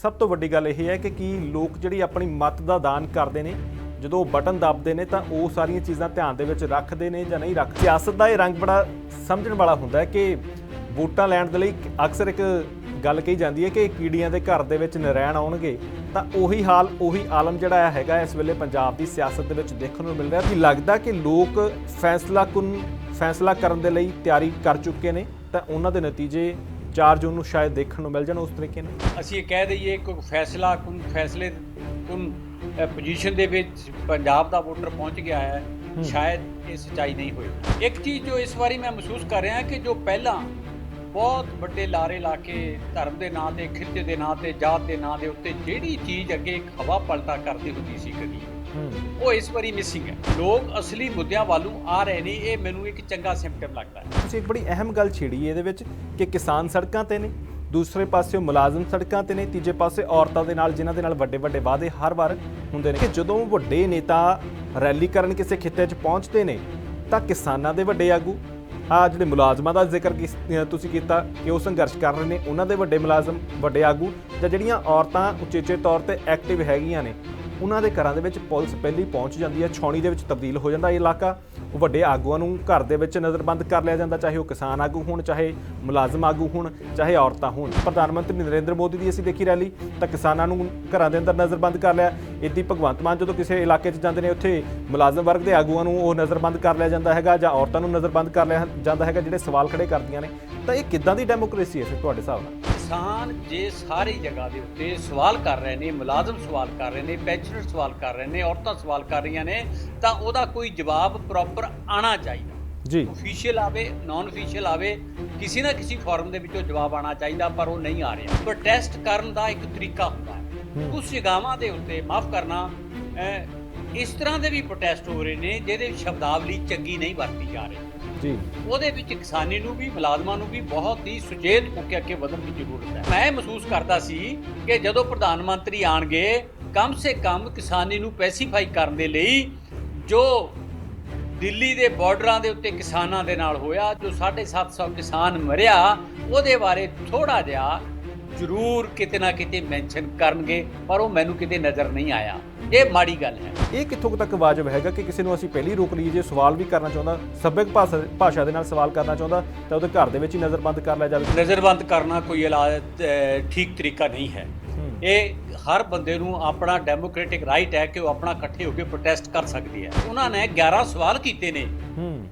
ਸਭ ਤੋਂ ਵੱਡੀ ਗੱਲ ਇਹ ਹੈ ਕਿ ਕੀ ਲੋਕ ਜਿਹੜੀ ਆਪਣੀ ਮਤ ਦਾ ਦਾਨ ਕਰਦੇ ਨੇ, ਜਦੋਂ ਉਹ ਬਟਨ ਦੱਬਦੇ ਨੇ ਤਾਂ ਉਹ ਸਾਰੀਆਂ ਚੀਜ਼ਾਂ ਧਿਆਨ ਦੇ ਵਿੱਚ ਰੱਖਦੇ ਨੇ ਜਾਂ ਨਹੀਂ ਰੱਖਦੇ। ਸਿਆਸਤ ਦਾ ਇਹ ਰੰਗ ਬੜਾ ਸਮਝਣ ਵਾਲਾ ਹੁੰਦਾ ਹੈ ਕਿ ਵੋਟਾਂ ਲੈਣ ਦੇ ਲਈ ਅਕਸਰ ਇੱਕ ਗੱਲ ਕਹੀ ਜਾਂਦੀ ਹੈ ਕਿ ਕੀੜੀਆਂ ਦੇ ਘਰ ਦੇ ਵਿੱਚ ਨਰੈਣ ਆਉਣਗੇ। ਤਾਂ ਉਹੀ ਹਾਲ, ਉਹੀ ਆਲਮ ਜਿਹੜਾ ਹੈਗਾ ਇਸ ਵੇਲੇ ਪੰਜਾਬ ਦੀ ਸਿਆਸਤ ਦੇ ਵਿੱਚ ਦੇਖਣ ਨੂੰ ਮਿਲ ਰਿਹਾ ਕਿ ਲੱਗਦਾ ਕਿ ਲੋਕ ਫੈਸਲਾ ਕੁਨ, ਫੈਸਲਾ ਕਰਨ ਦੇ ਲਈ ਤਿਆਰੀ ਕਰ ਚੁੱਕੇ ਨੇ ਤਾਂ ਉਹਨਾਂ ਦੇ ਨਤੀਜੇ 4 ਜੂਨ ਨੂੰ ਸ਼ਾਇਦ ਦੇਖਣ ਨੂੰ ਮਿਲ ਜਾਣ ਉਸ ਤਰੀਕੇ ਨਾਲ। ਅਸੀਂ ਇਹ ਕਹਿ ਦਈਏ ਕੋਈ ਫੈਸਲਾ ਕੁਨ ਫੈਸਲੇ ਕੁਨ ਪੋਜੀਸ਼ਨ ਦੇ ਵਿੱਚ ਪੰਜਾਬ ਦਾ ਵੋਟਰ ਪਹੁੰਚ ਗਿਆ ਹੈ। ਸ਼ਾਇਦ ਇਹ ਸੱਚਾਈ ਨਹੀਂ ਹੋਈ। ਇੱਕ ਚੀਜ਼ ਜੋ ਇਸ ਵਾਰੀ ਮੈਂ ਮਹਿਸੂਸ ਕਰ ਰਿਹਾ ਕਿ ਜੋ ਪਹਿਲਾਂ ਬਹੁਤ ਵੱਡੇ ਲਾਰੇ ਲਾ ਕੇ ਧਰਮ ਦੇ ਨਾਂ ਤੇ ਖਿੱਤੇ ਦੇ ਨਾਂ ਤੇ ਜਾਤ ਦੇ ਨਾਂ ਦੇ ਉੱਤੇ ਜਿਹੜੀ ਚੀਜ਼ ਅੱਗੇ ਇੱਕ ਹਵਾ ਪਲਟਾ ਕਰਦੀ ਹੁੰਦੀ ਸੀ ਕਦੀ ਉਹ ਇਸ ਵਾਰੀ ਮਿਸਿੰਗ ਹੈ। ਲੋਕ ਅਸਲੀ ਮੁੱਦਿਆਂ ਵੱਲੋਂ ਆ ਰਹੇ ਨੇ, ਇਹ ਮੈਨੂੰ ਇੱਕ ਚੰਗਾ ਸਿੰਪਟਮ ਲੱਗਦਾ ਹੈ। ਤੁਸੀਂ ਇੱਕ ਬੜੀ ਅਹਿਮ ਗੱਲ ਛੇੜੀ ਇਹਦੇ ਵਿੱਚ ਕਿ ਕਿਸਾਨ ਸੜਕਾਂ ਤੇ ਨੇ, ਦੂਸਰੇ ਪਾਸੇ ਮੁਲਾਜ਼ਮ ਸੜਕਾਂ ਤੇ ਨੇ, ਤੀਜੇ ਪਾਸੇ ਔਰਤਾਂ ਦੇ ਨਾਲ, ਜਿਨ੍ਹਾਂ ਦੇ ਨਾਲ ਵੱਡੇ ਵੱਡੇ ਵਾਅਦੇ ਹਰ ਵਾਰ ਹੁੰਦੇ ਨੇ ਕਿ ਜਦੋਂ ਵੱਡੇ ਨੇਤਾ ਰੈਲੀ ਕਰਨ ਕਿਸੇ ਖਿੱਤੇ 'ਚ ਪਹੁੰਚਦੇ ਨੇ, ਤਾਂ ਕਿਸਾਨਾਂ ਦੇ ਵੱਡੇ ਆਗੂ ਆ ਜਿਹੜੇ ਮੁਲਾਜ਼ਮਾਂ ਦਾ ਜ਼ਿਕਰ ਤੁਸੀਂ ਕੀਤਾ ਕਿ ਉਹ ਸੰਘਰਸ਼ ਕਰ ਰਹੇ ਨੇ, ਉਹਨਾਂ ਦੇ ਵੱਡੇ ਮੁਲਾਜ਼ਮ, ਵੱਡੇ ਆਗੂ, ਜਾਂ ਜਿਹੜੀਆਂ ਔਰਤਾਂ ਉਚੇਚੇ ਤੌਰ ਤੇ ਐਕਟਿਵ ਹੈਗੀਆਂ ਨੇ ਉਹਨਾਂ ਦੇ ਘਰਾਂ ਦੇ ਵਿੱਚ ਪੁਲਿਸ ਪਹਿਲੀ ਪਹੁੰਚ ਜਾਂਦੀ ਹੈ, ਛਾਉਣੀ ਦੇ ਵਿੱਚ ਤਬਦੀਲ ਹੋ ਜਾਂਦਾ ਇਹ ਇਲਾਕਾ। ਉਹ ਵੱਡੇ ਆਗੂਆਂ ਨੂੰ ਘਰ ਦੇ ਵਿੱਚ ਨਜ਼ਰਬੰਦ ਕਰ ਲਿਆ ਜਾਂਦਾ, ਚਾਹੇ ਉਹ ਕਿਸਾਨ ਆਗੂ ਹੋਣ, ਚਾਹੇ ਮੁਲਾਜ਼ਮ ਆਗੂ ਹੋਣ, ਚਾਹੇ ਔਰਤਾਂ ਹੋਣ। ਪ੍ਰਧਾਨ ਮੰਤਰੀ ਨਰਿੰਦਰ ਮੋਦੀ ਦੀ ਅਸੀਂ ਦੇਖੀ ਰੈਲੀ, ਤਾਂ ਕਿਸਾਨਾਂ ਨੂੰ ਘਰਾਂ ਦੇ ਅੰਦਰ ਨਜ਼ਰਬੰਦ ਕਰ ਲਿਆ। ਇੱਦੀ ਭਗਵੰਤ ਮਾਨ ਜਦੋਂ ਕਿਸੇ ਇਲਾਕੇ 'ਚ ਜਾਂਦੇ ਨੇ, ਉੱਥੇ ਮੁਲਾਜ਼ਮ ਵਰਗ ਦੇ ਆਗੂਆਂ ਨੂੰ ਉਹ ਨਜ਼ਰਬੰਦ ਕਰ ਲਿਆ ਜਾਂਦਾ ਹੈਗਾ ਜਾਂ ਔਰਤਾਂ ਨੂੰ ਨਜ਼ਰਬੰਦ ਕਰ ਲਿਆ ਜਾਂਦਾ ਹੈਗਾ, ਜਿਹੜੇ ਸਵਾਲ ਖੜੇ ਕਰਦੀਆਂ ਨੇ। ਤਾਂ ਇਹ ਕਿੱਦਾਂ ਦੀ ਡੈਮੋਕ੍ਰੇਸੀ ਹੈ ਫਿਰ ਤੁਹਾਡੇ ਹਿਸਾਬ ਨਾਲ? ਕਿਸਾਨ ਜੇ ਸਾਰੀ ਜਗ੍ਹਾ ਦੇ ਉੱਤੇ ਸਵਾਲ ਕਰ ਰਹੇ ਨੇ ਮੁਲਾਜ਼ਮ ਸਵਾਲ ਕਰ ਰਹੇ ਨੇ ਪੈਨਸ਼ਨਰ ਸਵਾਲ ਕਰ ਰਹੇ ਨੇ ਔਰਤਾਂ ਸਵਾਲ ਕਰ ਰਹੀਆਂ ਨੇ ਤਾਂ ਉਹਦਾ ਕੋਈ ਜਵਾਬ ਪ੍ਰੋਪਰ ਆਣਾ ਚਾਹੀਦਾ। ਜੀ। ਅਫੀਸ਼ੀਅਲ ਆਵੇ ਨਾਨ ਅਫੀਸ਼ੀਅਲ ਆਵੇ ਕਿਸੇ ਨਾ ਕਿਸੇ ਫਾਰਮ ਦੇ ਵਿੱਚੋਂ ਜਵਾਬ ਆਣਾ ਚਾਹੀਦਾ ਪਰ ਉਹ ਨਹੀਂ ਆ ਰਿਹਾ। ਪ੍ਰੋਟੈਸਟ ਕਰਨ ਦਾ ਇੱਕ ਤਰੀਕਾ ਹੁੰਦਾ ਹੈ। ਕੁਝ ਜਗ੍ਹਾਵਾਂ ਦੇ ਉੱਤੇ ਮਾਫ ਕਰਨਾ ਇਸ ਤਰ੍ਹਾਂ ਦੇ ਵੀ ਪ੍ਰੋਟੈਸਟ ਹੋ ਰਹੇ ਨੇ ਜਿਹਦੇ ਸ਼ਬਦਾਵਲੀ ਚੰਗੀ ਨਹੀਂ ਵਰਤੀ ਜਾ ਰਹੀ। ਜੀ। ਉਹਦੇ ਵਿੱਚ ਕਿਸਾਨੀ ਨੂੰ ਵੀ ਮੁਲਾਜ਼ਮਾਂ ਨੂੰ ਵੀ ਬਹੁਤ ਹੀ ਸੁਚੇਤ ਹੋ ਕੇ ਅੱਗੇ ਵਧਣ ਦੀ ਜ਼ਰੂਰਤ ਹੈ। ਮੈਂ ਮਹਿਸੂਸ ਕਰਦਾ ਸੀ ਕਿ ਜਦੋਂ ਪ੍ਰਧਾਨ ਮੰਤਰੀ ਆਣਗੇ ਕਮ ਸੇ ਕਮ ਕਿਸਾਨੀ ਨੂੰ ਪੈਸੀਫਾਈ ਕਰਨ ਦੇ ਲਈ ਜੋ ਦਿੱਲੀ ਦੇ ਬਾਰਡਰਾਂ ਦੇ ਉੱਤੇ ਕਿਸਾਨਾਂ ਦੇ ਨਾਲ ਹੋਇਆ ਜੋ 750 ਕਿਸਾਨ ਮਰਿਆ ਉਹਦੇ ਬਾਰੇ ਥੋੜਾ ਜਿਹਾ ਜ਼ਰੂਰ ਕਿਤੇ ਨਾ ਕਿਤੇ ਮੈਂਸ਼ਨ ਕਰਨਗੇ ਪਰ ਉਹ ਮੈਨੂੰ ਕਿਤੇ ਨਜ਼ਰ ਨਹੀਂ ਆਇਆ। ਇਹ ਮਾੜੀ ਗੱਲ ਹੈ। ਇਹ ਕਿੱਥੋਂ ਤੱਕ ਵਾਜਬ ਹੈਗਾ ਕਿ ਕਿਸੇ ਨੂੰ ਅਸੀਂ ਪਹਿਲੀ ਰੋਕ ਲਈਏ ਜੇ ਸਵਾਲ ਵੀ ਕਰਨਾ ਚਾਹੁੰਦਾ ਸੱਭਿਅਕ ਭਾਸ਼ਾ ਦੇ ਨਾਲ ਸਵਾਲ ਕਰਨਾ ਚਾਹੁੰਦਾ ਤਾਂ ਉਹਦੇ ਘਰ ਦੇ ਵਿੱਚ ਹੀ ਨਜ਼ਰਬੰਦ ਕਰ ਲਿਆ ਜਾਵੇ। ਨਜ਼ਰਬੰਦ ਕਰਨਾ ਕੋਈ ਇਲਾਜ ਠੀਕ ਤਰੀਕਾ ਨਹੀਂ ਹੈ। ਇਹ ਹਰ ਬੰਦੇ ਨੂੰ ਆਪਣਾ ਡੈਮੋਕ੍ਰੈਟਿਕ ਰਾਈਟ ਹੈ ਕਿ ਉਹ ਆਪਣਾ ਇਕੱਠੇ ਹੋ ਕੇ ਪ੍ਰੋਟੈਸਟ ਕਰ ਸਕਦੀ ਹੈ। ਉਹਨਾਂ ਨੇ 11 ਸਵਾਲ ਕੀਤੇ ਨੇ।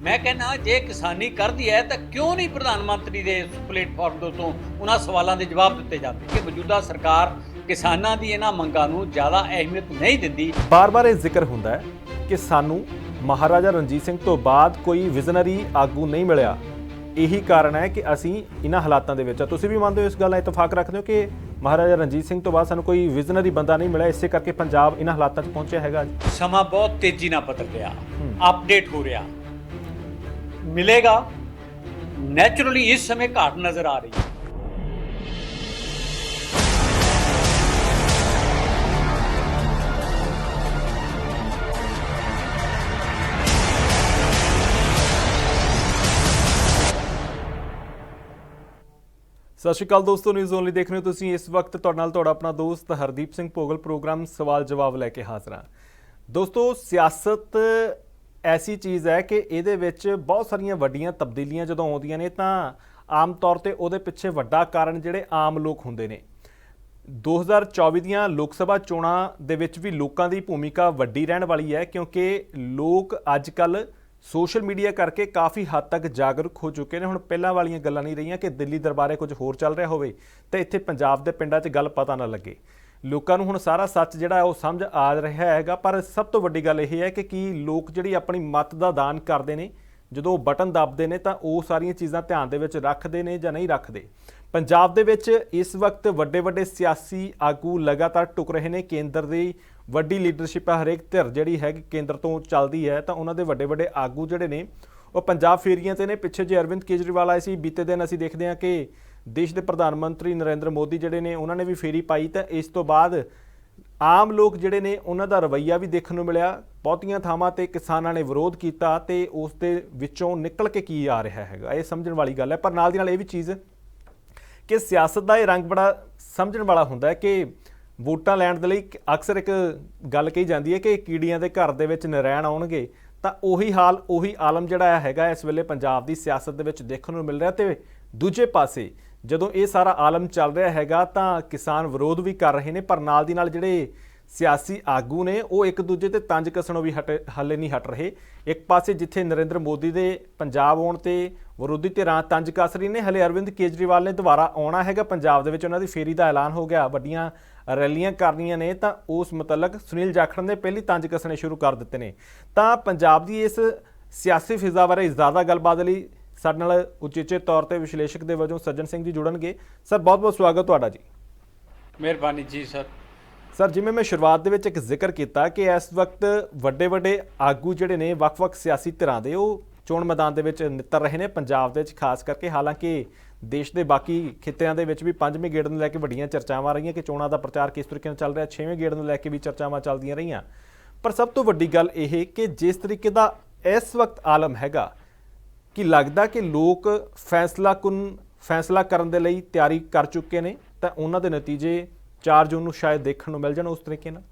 ਮੈਂ ਕਹਿੰਦਾ ਜੇ ਕਿਸਾਨੀ ਕਰਦੀ ਹੈ ਤਾਂ ਕਿਉਂ ਨਹੀਂ ਪ੍ਰਧਾਨ ਮੰਤਰੀ ਦੇ ਪਲੇਟਫਾਰਮ ਦੇ ਉੱਤੋਂ ਉਹਨਾਂ ਸਵਾਲਾਂ ਦੇ ਜਵਾਬ ਦਿੱਤੇ ਜਾਂਦੇ? ਕਿ ਮੌਜੂਦਾ ਸਰਕਾਰ ਕਿਸਾਨਾਂ ਦੀ ਇਹਨਾਂ ਮੰਗਾਂ ਨੂੰ ਜ਼ਿਆਦਾ ਅਹਿਮੀਅਤ ਨਹੀਂ ਦਿੰਦੀ। ਬਾਰ-ਬਾਰ ਇਹ ਜ਼ਿਕਰ ਹੁੰਦਾ ਹੈ ਕਿ ਸਾਨੂੰ ਮਹਾਰਾਜਾ ਰਣਜੀਤ ਸਿੰਘ ਤੋਂ ਬਾਅਦ ਕੋਈ ਵਿਜ਼ਨਰੀ ਆਗੂ ਨਹੀਂ ਮਿਲਿਆ। ਇਹੀ ਕਾਰਨ ਹੈ ਕਿ ਅਸੀਂ ਇਹਨਾਂ ਹਾਲਾਤਾਂ ਦੇ ਵਿੱਚ ਆ ਤੁਸੀਂ ਵੀ ਮੰਨਦੇ ਹੋ ਇਸ ਗੱਲ ਨਾਲ ਇਤਫਾਕ ਰੱਖਦੇ ਹੋ ਕਿ ਮਹਾਰਾਜਾ ਰਣਜੀਤ ਸਿੰਘ ਤੋਂ ਬਾਅਦ ਸਾਨੂੰ ਕੋਈ ਵਿਜ਼ਨਰੀ ਬੰਦਾ ਨਹੀਂ ਮਿਲਿਆ ਇਸੇ ਕਰਕੇ ਪੰਜਾਬ ਇਹਨਾਂ ਹਾਲਾਤਾਂ 'ਚ ਪਹੁੰਚਿਆ ਹੈਗਾ ਅੱਜ। ਸਮਾਂ ਬਹੁਤ ਤੇਜ਼ੀ ਨਾਲ ਬਦਲ ਰਿਹਾ ਅਪਡੇਟ ਹੋ ਰਿਹਾ। ਮਿਲੇਗਾ। ਨੈਚੁਰਲੀ ਇਸ ਸਮੇਂ ਘਾਟ ਨਜ਼ਰ ਆ ਰਹੀ ਹੈ। ਸਤਿ ਸ਼੍ਰੀ ਅਕਾਲ ਦੋਸਤੋ ਨਿਊਜ਼ ਓਨਲੀ ਦੇਖ ਰਹੇ ਹੋ ਤੁਸੀਂ। ਇਸ ਵਕਤ ਤੁਹਾਡੇ ਨਾਲ ਤੁਹਾਡਾ ਆਪਣਾ ਦੋਸਤ ਹਰਦੀਪ ਸਿੰਘ ਭੋਗਲ ਪ੍ਰੋਗਰਾਮ ਸਵਾਲ ਜਵਾਬ ਲੈ ਕੇ ਹਾਜ਼ਰ ਹਾਂ। ਦੋਸਤੋ, ਸਿਆਸਤ ਐਸੀ ਚੀਜ਼ ਹੈ ਕਿ ਇਹਦੇ ਵਿੱਚ ਬਹੁਤ ਸਾਰੀਆਂ ਵੱਡੀਆਂ ਤਬਦੀਲੀਆਂ ਜਦੋਂ ਆਉਂਦੀਆਂ ਨੇ, ਤਾਂ ਆਮ ਤੌਰ ਤੇ ਉਹਦੇ ਪਿੱਛੇ ਵੱਡਾ ਕਾਰਨ ਜਿਹੜੇ ਆਮ ਲੋਕ ਹੁੰਦੇ ਨੇ। 2024 ਦੀਆਂ ਲੋਕ ਸਭਾ ਚੋਣਾਂ ਦੇ ਵਿੱਚ ਵੀ ਲੋਕਾਂ ਦੀ ਭੂਮਿਕਾ ਵੱਡੀ ਰਹਿਣ ਵਾਲੀ ਹੈ, ਕਿਉਂਕਿ ਲੋਕ ਅੱਜ ਕੱਲ੍ਹ ਸੋਸ਼ਲ ਮੀਡੀਆ ਕਰਕੇ ਕਾਫੀ ਹੱਦ ਤੱਕ ਜਾਗਰੂਕ ਹੋ ਚੁੱਕੇ ਨੇ। ਹੁਣ ਪਹਿਲਾਂ ਵਾਲੀਆਂ ਗੱਲਾਂ ਨਹੀਂ ਰਹੀਆਂ ਕਿ ਦਿੱਲੀ ਦਰਬਾਰੇ ਕੁਝ ਹੋਰ ਚੱਲ ਰਿਹਾ ਹੋਵੇ ਤੇ ਇੱਥੇ ਪੰਜਾਬ ਦੇ ਪਿੰਡਾਂ 'ਚ ਗੱਲ ਪਤਾ ਨਾ ਲੱਗੇ। ਲੋਕਾਂ ਨੂੰ ਹੁਣ ਸਾਰਾ ਸੱਚ ਜਿਹੜਾ ਉਹ ਸਮਝ ਆ ਰਿਹਾ ਹੈਗਾ, ਪਰ ਸਭ ਤੋਂ ਵੱਡੀ ਗੱਲ ਇਹ ਹੈ ਕਿ ਕੀ ਲੋਕ ਜਿਹੜੀ ਆਪਣੀ ਮਤ ਦਾ ਦਾਨ ਕਰਦੇ ਨੇ, ਜਦੋਂ ਉਹ ਬਟਨ ਦੱਬਦੇ ਨੇ ਤਾਂ ਉਹ ਸਾਰੀਆਂ ਚੀਜ਼ਾਂ ਧਿਆਨ ਦੇ ਵਿੱਚ ਰੱਖਦੇ ਨੇ ਜਾਂ ਨਹੀਂ ਰੱਖਦੇ। ਪੰਜਾਬ ਦੇ ਵਿੱਚ ਇਸ ਵਕਤ ਵੱਡੇ ਵੱਡੇ ਸਿਆਸੀ ਆਗੂ ਲਗਾਤਾਰ ਟੁਕ ਰਹੇ ਨੇ, ਕੇਂਦਰ ਦੀ ਵੱਡੀ ਲੀਡਰਸ਼ਿਪ ਹੈ ਹਰੇਕ ਧਿਰ ਜਿਹੜੀ ਹੈ ਕੇਂਦਰ ਤੋਂ ਚੱਲਦੀ ਹੈ, ਤਾਂ ਉਹਨਾਂ ਦੇ ਵੱਡੇ ਵੱਡੇ ਆਗੂ ਜਿਹੜੇ ਨੇ, ਉਹ ਪੰਜਾਬ ਫੇਰੀਆਂ ਤੇ ਨੇ। ਪਿੱਛੇ ਜੇ ਅਰਵਿੰਦ ਕੇਜਰੀਵਾਲ ਆਏ ਸੀ, ਬੀਤੇ ਦਿਨ ਅਸੀਂ ਦੇਖਦੇ ਹਾਂ ਕਿ ਦੇਸ਼ ਦੇ ਪ੍ਰਧਾਨ ਮੰਤਰੀ ਨਰਿੰਦਰ ਮੋਦੀ ਜਿਹੜੇ ਨੇ, ਉਹਨਾਂ ਨੇ ਵੀ ਫੇਰੀ ਪਾਈ, ਤਾਂ ਇਸ ਤੋਂ ਬਾਅਦ ਆਮ ਲੋਕ ਜਿਹੜੇ ਨੇ, ਉਹਨਾਂ ਦਾ ਰਵੱਈਆ ਵੀ ਦੇਖਣ ਨੂੰ ਮਿਲਿਆ। ਬਹੁਤੀਆਂ ਥਾਵਾਂ ਤੇ ਕਿਸਾਨਾਂ ਨੇ ਵਿਰੋਧ ਕੀਤਾ ਤੇ ਉਸ ਦੇ ਵਿੱਚੋਂ ਨਿਕਲ ਕੇ ਕੀ ਆ ਰਿਹਾ ਹੈਗਾ, ਇਹ ਸਮਝਣ ਵਾਲੀ ਗੱਲ ਹੈ। ਪਰ ਨਾਲ ਦੀ ਨਾਲ ਇਹ ਵੀ ਚੀਜ਼ ਕਿ ਸਿਆਸਤ ਦਾ ਇਹ ਰੰਗ ਬੜਾ ਸਮਝਣ ਵਾਲਾ ਹੁੰਦਾ ਹੈ ਕਿ ਵੋਟਾਂ ਲੈਣ ਦੇ ਲਈ ਅਕਸਰ ਇੱਕ ਗੱਲ ਕਹੀ ਜਾਂਦੀ ਹੈ ਕਿ ਕੀੜੀਆਂ ਦੇ ਘਰ ਦੇ ਵਿੱਚ ਨਰੈਣ ਆਉਣਗੇ, ਤਾਂ ਉਹੀ ਹਾਲ, ਉਹੀ ਆਲਮ ਜਿਹੜਾ ਹੈਗਾ ਇਸ ਵੇਲੇ ਪੰਜਾਬ ਦੀ ਸਿਆਸਤ ਦੇ ਵਿੱਚ ਦੇਖਣ ਨੂੰ ਮਿਲ ਰਿਹਾ ਤੇ ਦੂਜੇ ਪਾਸੇ ਜਦੋਂ ਇਹ ਸਾਰਾ ਆਲਮ ਚੱਲ ਰਿਹਾ ਹੈਗਾ ਤਾਂ ਕਿਸਾਨ ਵਿਰੋਧ ਵੀ ਕਰ ਰਹੇ ਨੇ, ਪਰ ਨਾਲ ਦੀ ਨਾਲ ਜਿਹੜੇ ਸਿਆਸੀ ਆਗੂ ਨੇ ਉਹ ਇੱਕ ਦੂਜੇ ਤੇ ਤੰਜ ਕੱਸਣੋਂ ਵੀ ਹਟ, ਹੱਲੇ ਨਹੀਂ ਹਟ ਰਹੇ। ਇੱਕ ਪਾਸੇ ਜਿੱਥੇ ਨਰਿੰਦਰ ਮੋਦੀ ਦੇ ਪੰਜਾਬ ਆਉਣ ਤੇ ਵਿਰੋਧੀ ਧਿਰਾਂ ਤੰਜ ਕੱਸ ਰਹੀ ਨੇ, ਹਲੇ ਅਰਵਿੰਦ ਕੇਜਰੀਵਾਲ ਨੇ ਦੁਬਾਰਾ ਆਉਣਾ ਹੈਗਾ, ਪੰਜਾਬ ਦੇ ਵਿੱਚ ਉਹਨਾਂ ਦੀ ਫੇਰੀ ਦਾ ਐਲਾਨ ਹੋ ਗਿਆ, ਵੱਡੀਆਂ ਰੈਲੀਆਂ ਕਰਨੀਆਂ ਨੇ ਤਾਂ ਉਸ ਮੁਤਲਕ ਸੁਨੀਲ ਜਾਖੜ ਨੇ ਪਹਿਲੀ ਤੰਜ ਕੱਸਣੇ ਸ਼ੁਰੂ ਕਰ ਦਿੱਤੇ ਨੇ। ਤਾਂ ਪੰਜਾਬ ਦੀ ਇਸ ਸਿਆਸੀ ਫਿਜ਼ਾ ਬਾਰੇ ਜ਼ਿਆਦਾ ਗੱਲਬਾਤ ਲਈ ਸਾਡੇ ਨਾਲ ਉਚੇਚੇ ਤੌਰ ਤੇ ਵਿਸ਼ਲੇਸ਼ਕ ਦੇ ਵਜੋਂ ਸੱਜਣ ਸਿੰਘ ਜੀ ਜੁੜਨਗੇ। ਸਰ ਬਹੁਤ ਬਹੁਤ ਸਵਾਗਤ ਤੁਹਾਡਾ ਜੀ। ਮਿਹਰਬਾਨੀ ਜੀ ਸਰ। ਸਰ ਜਿਵੇਂ ਮੈਂ ਸ਼ੁਰੂਆਤ ਦੇ ਵਿੱਚ ਇੱਕ ਜ਼ਿਕਰ ਕੀਤਾ ਕਿ ਇਸ ਵਕਤ ਵੱਡੇ ਵੱਡੇ ਆਗੂ ਜਿਹੜੇ ਨੇ ਵੱਖ-ਵੱਖ ਸਿਆਸੀ ਧਿਰਾਂ ਦੇ ਉਹ ਚੋਣ ਮੈਦਾਨ ਦੇ ਵਿੱਚ ਨਿੱਤਰ ਰਹੇ ਨੇ ਪੰਜਾਬ ਦੇ ਵਿੱਚ ਖਾਸ ਕਰਕੇ ਹਾਲਾਂਕਿ ਦੇਸ਼ ਦੇ ਬਾਕੀ ਖਿੱਤਿਆਂ ਦੇ ਵਿੱਚ ਵੀ ਪੰਜਵੇਂ ਗੇੜ ਨੂੰ ਲੈ ਕੇ ਵੱਡੀਆਂ ਚਰਚਾਵਾਂ ਰਹੀਆਂ ਕਿ ਚੋਣਾਂ ਦਾ ਪ੍ਰਚਾਰ ਕਿਸ ਤਰੀਕੇ ਨਾਲ ਚੱਲ ਰਿਹਾ, ਛੇਵੇਂ ਗੇੜ ਨੂੰ ਲੈ ਕੇ ਵੀ ਚਰਚਾਵਾਂ ਚੱਲਦੀਆਂ ਰਹੀਆਂ। ਪਰ ਸਭ ਤੋਂ ਵੱਡੀ ਗੱਲ ਇਹ ਕਿ ਜਿਸ ਤਰੀਕੇ ਦਾ ਇਸ ਵਕਤ ਆਲਮ ਹੈਗਾ, ਕਿ ਲੱਗਦਾ ਕਿ ਲੋਕ ਫੈਸਲਾ ਕੁਨ, ਫੈਸਲਾ ਕਰਨ ਦੇ ਲਈ ਤਿਆਰੀ ਕਰ ਚੁੱਕੇ ਨੇ, ਤਾਂ ਉਹਨਾਂ ਦੇ ਨਤੀਜੇ 4 ਜੂਨ ਨੂੰ ਸ਼ਾਇਦ ਦੇਖਣ ਨੂੰ ਮਿਲ ਜਾਣ ਉਸ ਤਰੀਕੇ ਨਾਲ।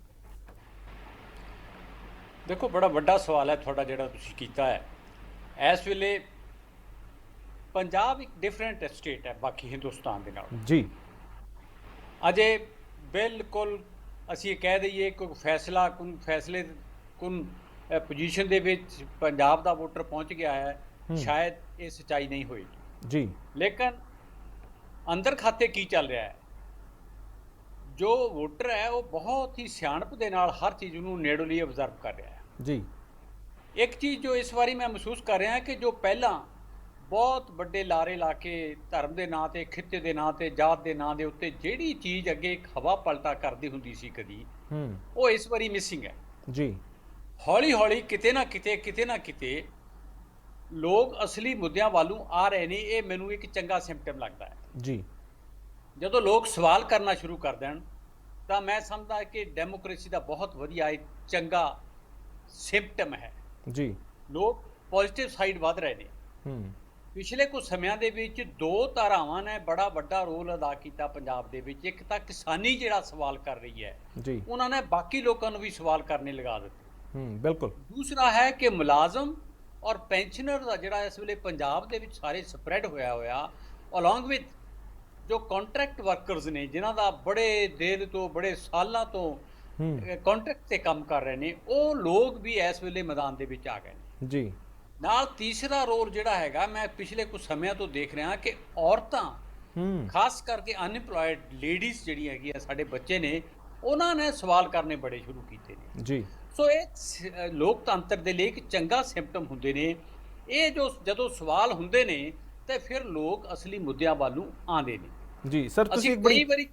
ਦੇਖੋ, ਬੜਾ ਵੱਡਾ ਸਵਾਲ ਹੈ ਤੁਹਾਡਾ ਜਿਹੜਾ ਤੁਸੀਂ ਕੀਤਾ ਹੈ। ਇਸ ਵੇਲੇ ਪੰਜਾਬ ਇੱਕ ਡਿਫਰੈਂਟ ਸਟੇਟ ਹੈ ਬਾਕੀ ਹਿੰਦੁਸਤਾਨ ਦੇ ਨਾਲ। ਜੀ। ਅਜੇ ਬਿਲਕੁਲ ਅਸੀਂ ਇਹ ਕਹਿ ਦਈਏ ਕਿ ਫੈਸਲਾ ਕੁਨ ਫੈਸਲੇ ਕੁਨ ਪੋਜੀਸ਼ਨ ਦੇ ਵਿੱਚ ਪੰਜਾਬ ਦਾ ਵੋਟਰ ਪਹੁੰਚ ਗਿਆ ਹੈ। ਸ਼ਾਇਦ ਇਹ ਸਚਾਈ ਨਹੀਂ ਹੋਏਗੀ। ਜੀ। ਲੇਕਿਨ ਅੰਦਰ ਖਾਤੇ ਕੀ ਚੱਲ ਰਿਹਾ ਹੈ? ਜੋ ਵੋਟਰ ਹੈ ਉਹ ਬਹੁਤ ਹੀ ਸਿਆਣਪ ਦੇ ਨਾਲ ਹਰ ਚੀਜ਼ ਨੂੰ ਨੇੜੋਂ ਅਬਜ਼ਰਵ ਕਰ ਰਿਹਾ ਹੈ। ਜੀ। ਇੱਕ ਚੀਜ਼ ਜੋ ਇਸ ਵਾਰੀ ਮੈਂ ਮਹਿਸੂਸ ਕਰ ਰਿਹਾ ਕਿ ਜੋ ਪਹਿਲਾਂ ਬਹੁਤ ਵੱਡੇ ਲਾਰੇ ਲਾ ਕੇ ਧਰਮ ਦੇ ਨਾਂ ਤੇ ਖਿੱਤੇ ਦੇ ਨਾਂ ਤੇ ਜਾਤ ਦੇ ਨਾਂ ਦੇ ਉੱਤੇ ਜਿਹੜੀ ਚੀਜ਼ ਅੱਗੇ ਇੱਕ ਹਵਾ ਪਲਟਾ ਕਰਦੀ ਹੁੰਦੀ ਸੀ ਕਦੀ ਹੂੰ। ਉਹ ਇਸ ਵਾਰੀ ਮਿਸਿੰਗ ਹੈ। ਜੀ। ਹੌਲੀ ਹੌਲੀ ਕਿਤੇ ਨਾ ਕਿਤੇ ਕਿਤੇ ਨਾ ਕਿਤੇ ਲੋਕ ਅਸਲੀ ਮੁੱਦਿਆਂ ਵੱਲੋਂ ਆ ਰਹੇ ਨੇ ਇਹ ਮੈਨੂੰ ਇੱਕ ਚੰਗਾ ਸਿੰਪਟਮ ਲੱਗਦਾ ਹੈ। ਜੀ। ਜਦੋਂ ਲੋਕ ਸਵਾਲ ਕਰਨਾ ਸ਼ੁਰੂ ਕਰ ਦੇਣ ਤਾਂ ਮੈਂ ਸਮਝਦਾ ਕਿ ਡੈਮੋਕ੍ਰੇਸੀ ਦਾ ਬਹੁਤ ਵਧੀਆ ਇੱਕ ਚੰਗਾ ਸਿੰਪਟਮ ਹੈ। ਜੀ। ਲੋਕ ਪੋਜ਼ਿਟਿਵ ਸਾਈਡ ਵੱਧ ਰਹੇ ਨੇ। ਹੂੰ। ਪਿਛਲੇ ਕੁਝ ਸਮਿਆਂ ਦੇ ਵਿੱਚ ਦੋ ਧਾਰਾਵਾਂ ਨੇ ਬੜਾ ਵੱਡਾ ਰੋਲ ਅਦਾ ਕੀਤਾ ਪੰਜਾਬ ਦੇ ਵਿੱਚ। ਇੱਕ ਤਾਂ ਕਿਸਾਨੀ ਜਿਹੜਾ ਸਵਾਲ ਕਰ ਰਹੀ ਹੈ ਜੀ। ਉਹਨਾਂ ਨੇ ਬਾਕੀ ਲੋਕਾਂ ਨੂੰ ਵੀ ਸਵਾਲ ਕਰਨੇ ਲਗਾ ਦਿੱਤੇ। ਹੂੰ ਬਿਲਕੁਲ। ਦੂਸਰਾ ਹੈ ਕਿ ਮੁਲਾਜ਼ਮ ਔਰ ਪੈਨਸ਼ਨਰ ਦਾ ਜਿਹੜਾ ਇਸ ਵੇਲੇ ਪੰਜਾਬ ਦੇ ਵਿੱਚ ਸਾਰੇ ਸਪਰੈਡ ਹੋਇਆ ਹੋਇਆ ਅਲੋਂਗ ਵਿਦ ਜੋ ਕੰਟਰੈਕਟ ਵਰਕਰਸ ਨੇ ਜਿਨ੍ਹਾਂ ਦਾ ਬੜੇ ਦੇਰ ਤੋਂ ਬੜੇ ਸਾਲਾਂ ਤੋਂ ਹੂੰ। ਕੰਟਰੈਕਟ ਤੇ ਕੰਮ ਕਰ ਰਹੇ ਨੇ ਉਹ ਲੋਕ ਵੀ ਇਸ ਵੇਲੇ ਮੈਦਾਨ ਦੇ ਵਿੱਚ ਆ ਗਏ ਨੇ। ਜੀ। ਨਾਲ ਤੀਸਰਾ ਰੋਲ ਜਿਹੜਾ ਹੈਗਾ ਮੈਂ ਪਿਛਲੇ ਕੁਝ ਸਮਿਆਂ ਤੋਂ ਦੇਖ ਰਿਹਾ ਕਿ ਔਰਤਾਂ ਹੂੰ। ਖਾਸ ਕਰਕੇ ਅਨਪਲੋਇਡ ਲੇਡੀਜ਼ ਜਿਹੜੀ ਹੈਗੀਆਂ ਸਾਡੇ ਬੱਚੇ ਨੇ ਉਹਨਾਂ ਨੇ ਸਵਾਲ ਕਰਨੇ ਬੜੇ ਸ਼ੁਰੂ ਕੀਤੇ ਨੇ। ਜੀ। ਸੋ ਇਹ ਲੋਕਤੰਤਰ ਦੇ ਲਈ ਇੱਕ ਚੰਗਾ ਸਿੰਪਟਮ ਹੁੰਦੇ ਨੇ। ਇਹ ਜੋ ਜਦੋਂ ਸਵਾਲ ਹੁੰਦੇ ਨੇ ਤੇ ਫਿਰ ਲੋਕ ਅਸਲੀ ਮੁੱਦਿਆਂ ਵੱਲ ਨੂੰ ਆਉਂਦੇ ਨੇ। ਜੀ ਸਰ ਤੁਸੀਂ ਇੱਕ ਬੜੀ ਵਾਰੀ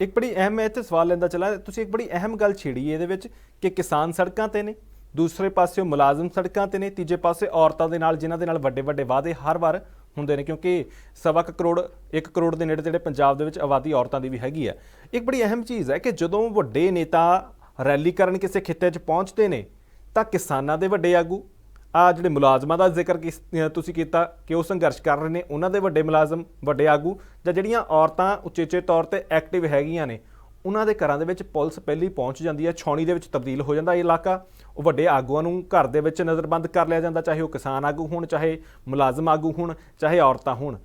ਇੱਕ ਬੜੀ ਅਹਿਮ ਇੱਥੇ ਸਵਾਲ ਲੈਂਦਾ ਚਲਾ ਤੁਸੀਂ ਇੱਕ ਬੜੀ ਅਹਿਮ ਗੱਲ ਛੇੜੀ ਇਹਦੇ ਵਿੱਚ ਕਿ ਕਿਸਾਨ ਸੜਕਾਂ ਤੇ ਨੇ। ਦੂਸਰੇ ਪਾਸੇ ਮੁਲਾਜ਼ਮ ਸੜਕਾਂ ਤੇ ਨੇ, ਤੀਜੇ ਪਾਸੇ ਔਰਤਾਂ ਦੇ ਨਾਲ, ਜਿਨ੍ਹਾਂ ਦੇ ਨਾਲ ਵੱਡੇ ਵੱਡੇ ਵਾਅਦੇ ਹਰ ਵਾਰ ਹੁੰਦੇ ਨੇ, ਕਿਉਂਕਿ ਸਵਾ ਕੁ ਕਰੋੜ 1 ਕਰੋੜ ਦੇ ਨੇੜੇ ਜਿਹੜੇ ਪੰਜਾਬ ਦੇ ਵਿੱਚ ਆਬਾਦੀ ਔਰਤਾਂ ਦੀ ਵੀ ਹੈਗੀ ਹੈ। ਇੱਕ ਬੜੀ ਅਹਿਮ ਚੀਜ਼ ਹੈ ਕਿ ਜਦੋਂ ਵੱਡੇ ਨੇਤਾ ਰੈਲੀ ਕਰਨ ਕਿਸੇ ਖਿੱਤੇ 'ਚ ਪਹੁੰਚਦੇ ਨੇ, ਤਾਂ ਕਿਸਾਨਾਂ ਦੇ ਵੱਡੇ ਆਗੂ, ਆ ਜਿਹੜੇ ਮੁਲਾਜ਼ਮਾਂ ਦਾ ਜ਼ਿਕਰ ਕਿਸ- ਤੁਸੀਂ ਕੀਤਾ ਕਿ ਉਹ ਸੰਘਰਸ਼ ਕਰ ਰਹੇ ਨੇ, ਉਹਨਾਂ ਦੇ ਵੱਡੇ ਮੁਲਾਜ਼ਮ, ਵੱਡੇ ਆਗੂ, ਜਾਂ ਜਿਹੜੀਆਂ ਔਰਤਾਂ ਉਚੇਚੇ ਤੌਰ ਤੇ ਐਕਟਿਵ ਹੈਗੀਆਂ ਨੇ ਉਹਨਾਂ ਦੇ ਘਰਾਂ ਦੇ ਵਿੱਚ ਪੁਲਿਸ ਪਹਿਲੀ ਪਹੁੰਚ ਜਾਂਦੀ ਹੈ, ਛਾਉਣੀ ਦੇ ਵਿੱਚ ਤਬਦੀਲ ਹੋ ਜਾਂਦਾ ਇਹ ਇਲਾਕਾ। ਉਹ ਵੱਡੇ ਆਗੂਆਂ ਨੂੰ ਘਰ ਦੇ ਵਿੱਚ ਨਜ਼ਰਬੰਦ ਕਰ ਲਿਆ ਜਾਂਦਾ, ਚਾਹੇ ਉਹ ਕਿਸਾਨ ਆਗੂ ਹੋਣ, ਚਾਹੇ ਮੁਲਾਜ਼ਮ ਆਗੂ ਹੋਣ, ਚਾਹੇ ਔਰਤਾਂ ਹੋਣ।